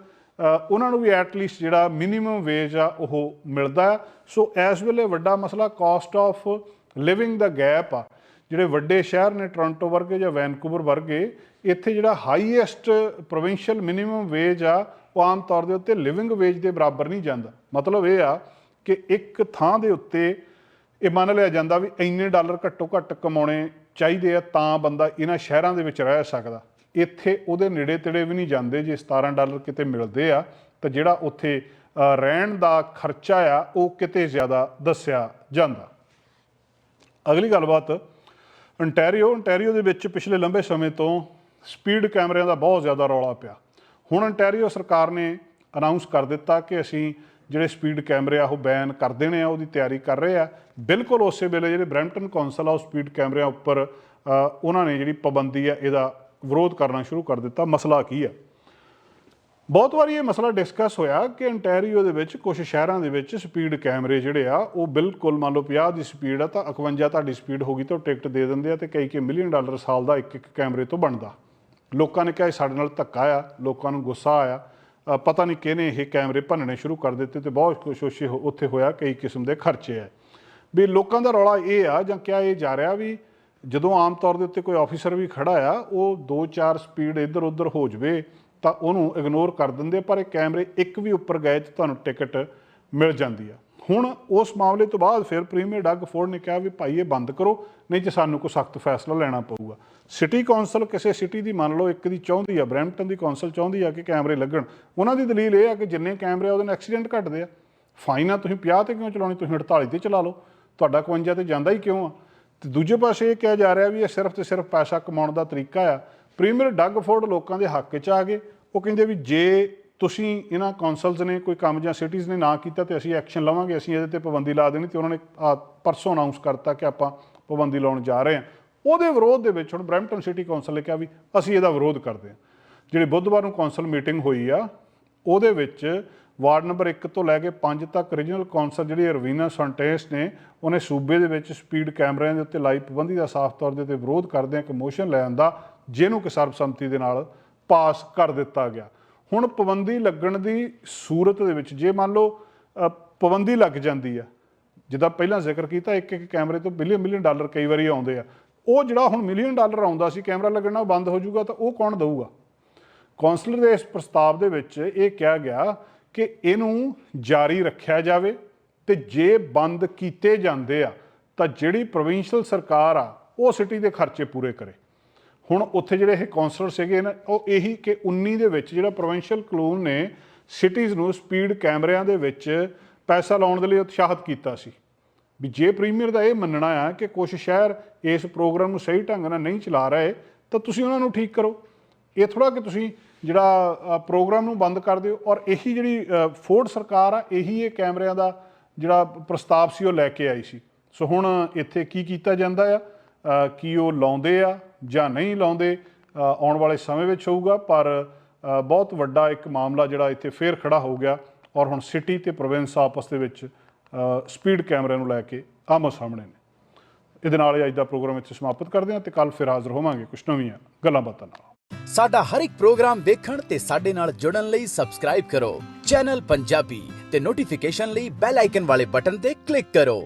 ਉਹਨਾਂ ਨੂੰ ਵੀ ਐਟਲੀਸਟ ਜਿਹੜਾ ਮਿਨੀਮਮ ਵੇਜ ਆ, ਉਹ ਮਿਲਦਾ ਆ। ਸੋ ਇਸ ਵੇਲੇ ਵੱਡਾ ਮਸਲਾ ਕਾਸਟ ਆਫ ਲਿਵਿੰਗ ਦਾ ਗੈਪ ਆ। ਜਿਹੜੇ ਵੱਡੇ ਸ਼ਹਿਰ ਨੇ ਟੋਰਾਂਟੋ ਵਰਗੇ ਜਾਂ ਵੈਨਕੂਵਰ ਵਰਗੇ, ਇੱਥੇ ਜਿਹੜਾ ਹਾਈਐਸਟ ਪ੍ਰੋਵਿੰਸ਼ੀਅਲ ਮਿਨੀਮਮ ਵੇਜ ਆ, ਉਹ ਆਮ ਤੌਰ ਦੇ ਉੱਤੇ ਲਿਵਿੰਗ ਵੇਜ ਦੇ ਬਰਾਬਰ ਨਹੀਂ ਜਾਂਦਾ। ਮਤਲਬ ਇਹ ਆ ਕਿ ਇੱਕ ਥਾਂ ਦੇ ਉੱਤੇ ਇਹ ਮੰਨ ਲਿਆ ਜਾਂਦਾ ਵੀ ਇੰਨੇ ਡਾਲਰ ਘੱਟੋ ਘੱਟ ਕਮਾਉਣੇ ਚਾਹੀਦੇ ਆ ਤਾਂ ਬੰਦਾ ਇਹਨਾਂ ਸ਼ਹਿਰਾਂ ਦੇ ਵਿੱਚ ਰਹਿ ਸਕਦਾ। ਇੱਥੇ ਉਹਦੇ ਨੇੜੇ ਤੇੜੇ ਵੀ ਨਹੀਂ ਜਾਂਦੇ, ਜੇ 17 ਡਾਲਰ ਕਿਤੇ ਮਿਲਦੇ ਆ, ਤਾਂ ਜਿਹੜਾ ਉੱਥੇ ਰਹਿਣ ਦਾ ਖਰਚਾ ਆ, ਉਹ ਕਿਤੇ ਜ਼ਿਆਦਾ ਦੱਸਿਆ ਜਾਂਦਾ। ਅਗਲੀ ਗੱਲਬਾਤ ਅੰਟੈਰੀਓ ਅੰਟੈਰੀਓ ਦੇ ਵਿੱਚ ਪਿਛਲੇ ਲੰਬੇ ਸਮੇਂ ਤੋਂ ਸਪੀਡ ਕੈਮਰਿਆਂ ਦਾ ਬਹੁਤ ਜ਼ਿਆਦਾ ਰੌਲਾ ਪਿਆ। ਹੁਣ ਅੰਟੈਰੀਓ ਸਰਕਾਰ ਨੇ ਅਨਾਉਂਸ ਕਰ ਦਿੱਤਾ ਕਿ ਅਸੀਂ ਜਿਹੜੇ ਸਪੀਡ ਕੈਮਰੇ ਆ, ਉਹ ਬੈਨ ਕਰ ਦੇਣੇ ਆ, ਉਹਦੀ ਤਿਆਰੀ ਕਰ ਰਹੇ ਆ। ਬਿਲਕੁਲ ਉਸੇ ਵੇਲੇ ਜਿਹੜੇ ਬ੍ਰੈਂਪਟਨ ਕੌਂਸਲ ਆ, ਉਹ ਸਪੀਡ ਕੈਮਰਿਆਂ ਉੱਪਰ ਉਹਨਾਂ ਨੇ ਜਿਹੜੀ ਪਾਬੰਦੀ ਆ, ਇਹਦਾ ਵਿਰੋਧ ਕਰਨਾ ਸ਼ੁਰੂ ਕਰ ਦਿੱਤਾ। ਮਸਲਾ ਕੀ ਆ? ਬਹੁਤ ਵਾਰੀ ਇਹ ਮਸਲਾ ਡਿਸਕਸ ਹੋਇਆ ਕਿ ਅੰਟੈਰੀਓ ਦੇ ਵਿੱਚ ਕੁਝ ਸ਼ਹਿਰਾਂ ਦੇ ਵਿੱਚ ਸਪੀਡ ਕੈਮਰੇ ਜਿਹੜੇ ਆ, ਉਹ ਬਿਲਕੁਲ ਮੰਨ ਲਓ 50 ਦੀ ਸਪੀਡ ਆ, ਤਾਂ 51 ਤੁਹਾਡੀ ਸਪੀਡ ਹੋ ਗਈ ਤਾਂ ਉਹ ਟਿਕਟ ਦੇ ਦਿੰਦੇ ਆ ਤੇ ਕਈ ਕਈ ਮਿਲੀਅਨ ਡਾਲਰ ਸਾਲ ਦਾ ਇੱਕ ਇੱਕ ਕੈਮਰੇ ਤੋਂ ਬਣਦਾ। ਲੋਕਾਂ ਨੇ ਕਿਹਾ ਇਹ ਸਾਡੇ ਨਾਲ ਧੱਕਾ ਆ, ਲੋਕਾਂ ਨੂੰ ਗੁੱਸਾ ਆਇਆ। ਪਤਾ ਨਹੀਂ ਕਿਹਨੇ ਇਹ ਕੈਮਰੇ ਭੰਨਣੇ ਸ਼ੁਰੂ ਕਰ ਦਿੱਤੇ ਤੇ ਬਹੁਤ ਕੁਛ ਹੋ- ਉੱਥੇ ਹੋਇਆ ਕਈ ਕਿਸਮ ਦੇ ਖਰਚੇ ਆ। ਵੀ ਲੋਕਾਂ ਦਾ ਰੌਲਾ ਇਹ ਆ ਜਾਂ ਕਿਹਾ ਇਹ ਜਾ ਰਿਹਾ ਵੀ ਜਦੋਂ ਆਮ ਤੌਰ ਦੇ ਉੱਤੇ ਕੋਈ ਆਫੀਸਰ ਵੀ ਖੜਾ ਆ, ਉਹ 2-4 ਸਪੀਡ ਇੱਧਰ ਉੱਧਰ ਹੋ ਜਵੇ ਤਾਂ ਉਹਨੂੰ ਇਗਨੋਰ ਕਰ ਦਿੰਦੇ ਪਰ ਇਹ ਕੈਮਰੇ ਇੱਕ ਵੀ ਉੱਪਰ ਗਏ ਤੇ ਤੁਹਾਨੂੰ ਟਿਕਟ ਮਿਲ ਜਾਂਦੀ ਆ। ਹੁਣ ਉਸ ਮਾਮਲੇ ਤੋਂ ਬਾਅਦ ਫਿਰ ਪ੍ਰੀਮੀਅਰ ਡੱਗ ਫੋਰਡ ਨੇ ਕਿਹਾ ਵੀ ਭਾਈ ਇਹ ਬੰਦ ਕਰੋ, ਨਹੀਂ ਤੇ ਸਾਨੂੰ ਕੋਈ ਸਖਤ ਫੈਸਲਾ ਲੈਣਾ ਪਊਗਾ। ਸਿਟੀ ਕੌਂਸਲ ਕਿਸੇ ਸਿਟੀ ਦੀ ਮੰਨ ਲਓ ਇੱਕ ਦੀ ਚਾਹੁੰਦੀ ਆ ਬਰੈਂਪਟਨ ਦੀ ਕੌਂਸਲ ਚਾਹੁੰਦੀ ਆ ਕਿ ਕੈਮਰੇ ਲੱਗਣ। ਉਹਨਾਂ ਦੀ ਦਲੀਲ ਇਹ ਆ ਕਿ ਜਿੰਨੇ ਕੈਮਰੇ ਆ, ਉਹਦੇ ਨਾਲ ਐਕਸੀਡੈਂਟ ਘਟਦੇ ਆ। ਫਾਈਨ ਆ, ਤੁਸੀਂ 50 ਤੇ ਕਿਉਂ ਚਲਾਉਣੀ? ਤੁਸੀਂ 48 ਤੇ ਚਲਾ ਲਓ। ਤੁਹਾਡਾ 51 ਤੇ ਜਾਂਦਾ ਹੀ ਕਿਉਂ ਆ? ਤੇ ਦੂਜੇ ਪਾਸੇ ਇਹ ਕਿਹਾ ਜਾ ਰਿਹਾ ਵੀ ਇਹ ਸਿਰਫ ਤੇ ਸਿਰਫ ਪੈਸਾ ਕਮਾਉਣ ਦਾ ਤਰੀਕਾ ਆ। ਪ੍ਰੀਮੀਅਰ ਡੱਗ ਫੋਰਡ ਲੋਕਾਂ ਦੇ ਹੱਕ 'ਚ ਆ ਗਏ। ਉਹ ਕਹਿੰਦੇ ਵੀ ਜੇ ਤੁਸੀਂ ਇਹਨਾਂ ਕੌਂਸਲਸ ਨੇ ਕੋਈ ਕੰਮ ਜਾਂ ਸਿਟੀਜ਼ ਨੇ ਨਾ ਕੀਤਾ ਤੇ ਅਸੀਂ ਐਕਸ਼ਨ ਲਵਾਂਗੇ, ਅਸੀਂ ਇਹਦੇ ਤੇ ਪਾਬੰਦੀ ਲਾ ਦੇਣੀ ਤੇ ਉਹਨਾਂ ਨੇ ਆਹ ਪਰਸੋਂ ਅਨਾਉਂਸ ਕਰਤਾ ਕਿ ਆਪਾਂ ਪਾਬੰਦੀ ਲਾਉਣ ਜਾ ਰਹੇ ਹਾਂ। ਉਹਦੇ ਵਿਰੋਧ ਦੇ ਵਿੱਚ ਹੁਣ ਬਰੈਂਪਟਨ ਸਿਟੀ ਕੌਂਸਲ ਨੇ ਕਿਹਾ ਵੀ ਅਸੀਂ ਇਹਦਾ ਵਿਰੋਧ ਕਰਦੇ ਹਾਂ। ਜਿਹੜੀ ਬੁੱਧਵਾਰ ਨੂੰ ਕੌਂਸਲ ਮੀਟਿੰਗ ਹੋਈ ਆ, ਉਹਦੇ ਵਿੱਚ ਵਾਰਡ ਨੰਬਰ 1 ਤੋਂ ਲੈ ਕੇ 5 ਤੱਕ ਰੀਜਨਲ ਕੌਂਸਲ ਜਿਹੜੀ ਰਵੀਨਾ ਸੰਟੇਸ ਨੇ, ਉਹਨੇ ਸੂਬੇ ਦੇ ਵਿੱਚ ਸਪੀਡ ਕੈਮਰਿਆਂ ਦੇ ਉੱਤੇ ਲਾਈਵ ਪਾਬੰਦੀ ਦਾ ਸਾਫ਼ ਤੌਰ ਦੇ ਉੱਤੇ ਵਿਰੋਧ ਕਰਦੇ ਇੱਕ ਮੋਸ਼ਨ ਲੈ ਆਂਦਾ, ਜਿਹਨੂੰ ਕਿ ਸਰਬਸੰਮਤੀ ਦੇ ਨਾਲ ਪਾਸ ਕਰ ਦਿੱਤਾ ਗਿਆ। ਹੁਣ ਪਾਬੰਦੀ ਲੱਗਣ ਦੀ ਸੂਰਤ ਦੇ ਵਿੱਚ, ਜੇ ਮੰਨ ਲਓ ਪਾਬੰਦੀ ਲੱਗ ਜਾਂਦੀ ਆ, ਜਿੱਦਾਂ ਪਹਿਲਾਂ ਜ਼ਿਕਰ ਕੀਤਾ, ਇੱਕ ਇੱਕ ਕੈਮਰੇ ਤੋਂ ਬਿਲੀਅਨ ਮਿਲੀਅਨ ਡਾਲਰ ਕਈ ਵਾਰੀ ਆਉਂਦੇ ਆ। ਉਹ ਜਿਹੜਾ ਹੁਣ ਮਿਲੀਅਨ ਡਾਲਰ ਆਉਂਦਾ ਸੀ, ਕੈਮਰਾ ਲੱਗਣਾ ਉਹ ਬੰਦ ਹੋ ਜਾਊਗਾ ਤਾਂ ਉਹ ਕੌਣ ਦੇਊਗਾ? ਕੌਂਸਲਰ ਦੇ ਇਸ ਪ੍ਰਸਤਾਵ ਦੇ ਵਿੱਚ ਇਹ ਕਿਹਾ ਗਿਆ ਕਿ ਇਹਨੂੰ ਜਾਰੀ ਰੱਖਿਆ ਜਾਵੇ ਤੇ ਜੇ ਬੰਦ ਕੀਤੇ ਜਾਂਦੇ ਆ, ਤਾਂ ਜਿਹੜੀ ਪ੍ਰੋਵਿੰਸ਼ੀਅਲ ਸਰਕਾਰ ਆ, ਉਹ ਸਿਟੀ ਦੇ ਖਰਚੇ ਪੂਰੇ ਕਰੇ। ਹੁਣ ਉੱਥੇ ਜਿਹੜੇ ਇਹ ਕੌਂਸਲਰ ਸੀਗੇ ਨਾ, ਉਹ ਇਹੀ ਕਿ 19 ਦੇ ਵਿੱਚ ਜਿਹੜਾ ਪ੍ਰੋਵਿੰਸ਼ੀਅਲ ਕਾਨੂੰਨ ਨੇ ਸਿਟੀਜ਼ ਨੂੰ ਸਪੀਡ ਕੈਮਰਿਆਂ ਦੇ ਵਿੱਚ ਪੈਸਾ ਲਾਉਣ ਦੇ ਲਈ ਉਤਸ਼ਾਹਿਤ ਕੀਤਾ ਸੀ। ਵੀ ਜੇ ਪ੍ਰੀਮੀਅਰ ਦਾ ਇਹ ਮੰਨਣਾ ਆ ਕਿ ਕੁਝ ਸ਼ਹਿਰ ਇਸ ਪ੍ਰੋਗਰਾਮ ਨੂੰ ਸਹੀ ਢੰਗ ਨਾਲ ਨਹੀਂ ਚਲਾ ਰਹੇ, ਤਾਂ ਤੁਸੀਂ ਉਹਨਾਂ ਨੂੰ ਠੀਕ ਕਰੋ। ਇਹ ਥੋੜਾ ਕਿ ਤੁਸੀਂ ਜਿਹੜਾ ਪ੍ਰੋਗਰਾਮ ਨੂੰ ਬੰਦ ਕਰ ਦਿਓ ਔਰ ਇਹੀ ਜਿਹੜੀ ਫੋਰਡ ਸਰਕਾਰ ਆ, ਇਹੀ ਇਹ ਕੈਮਰਿਆਂ ਦਾ ਜਿਹੜਾ ਪ੍ਰਸਤਾਵ ਸੀ ਉਹ ਲੈ ਕੇ ਆਈ ਸੀ। ਸੋ ਹੁਣ ਇੱਥੇ ਕੀ ਕੀਤਾ ਜਾਂਦਾ ਆ? ਕੀ ਉਹ ਲਾਉਂਦੇ ਆ? ਜਾਂ ਨਹੀਂ ਲਾਉਂਦੇ ਆਉਣ ਵਾਲੇ ਸਮੇਂ ਵਿੱਚ ਹੋਊਗਾ, ਪਰ ਬਹੁਤ ਵੱਡਾ ਇੱਕ ਮਾਮਲਾ ਜਿਹੜਾ ਇੱਥੇ ਫੇਰ ਖੜਾ ਹੋ ਗਿਆ ਔਰ ਹੁਣ ਸਿਟੀ ਤੇ ਪ੍ਰੋਵਿੰਸ ਆਪਸ ਦੇ ਵਿੱਚ ਸਪੀਡ ਕੈਮਰੇ ਨੂੰ ਲੈ ਕੇ ਆਮੋ ਸਾਹਮਣੇ ਨੇ। ਇਹਦੇ ਨਾਲ ਹੀ ਅੱਜ ਦਾ ਪ੍ਰੋਗਰਾਮ ਇੱਥੇ ਸਮਾਪਤ ਕਰਦੇ ਹਾਂ ਤੇ ਕੱਲ ਫਿਰ ਹਾਜ਼ਰ ਹੋਵਾਂਗੇ ਕੁਝ ਨਵੀਆਂ ਗੱਲਾਂ ਬਾਤਾਂ ਨਾਲ। ਸਾਡਾ ਹਰ ਇੱਕ ਪ੍ਰੋਗਰਾਮ ਦੇਖਣ ਤੇ ਸਾਡੇ ਨਾਲ ਜੁੜਨ ਲਈ ਸਬਸਕ੍ਰਾਈਬ ਕਰੋ। ਚੈਨਲ ਪੰਜਾਬੀ ਤੇ ਨੋਟੀਫਿਕੇਸ਼ਨ ਲਈ ਬੈਲ ਆਈਕਨ ਵਾਲੇ ਬਟਨ ਤੇ ਕਲਿੱਕ ਕਰੋ।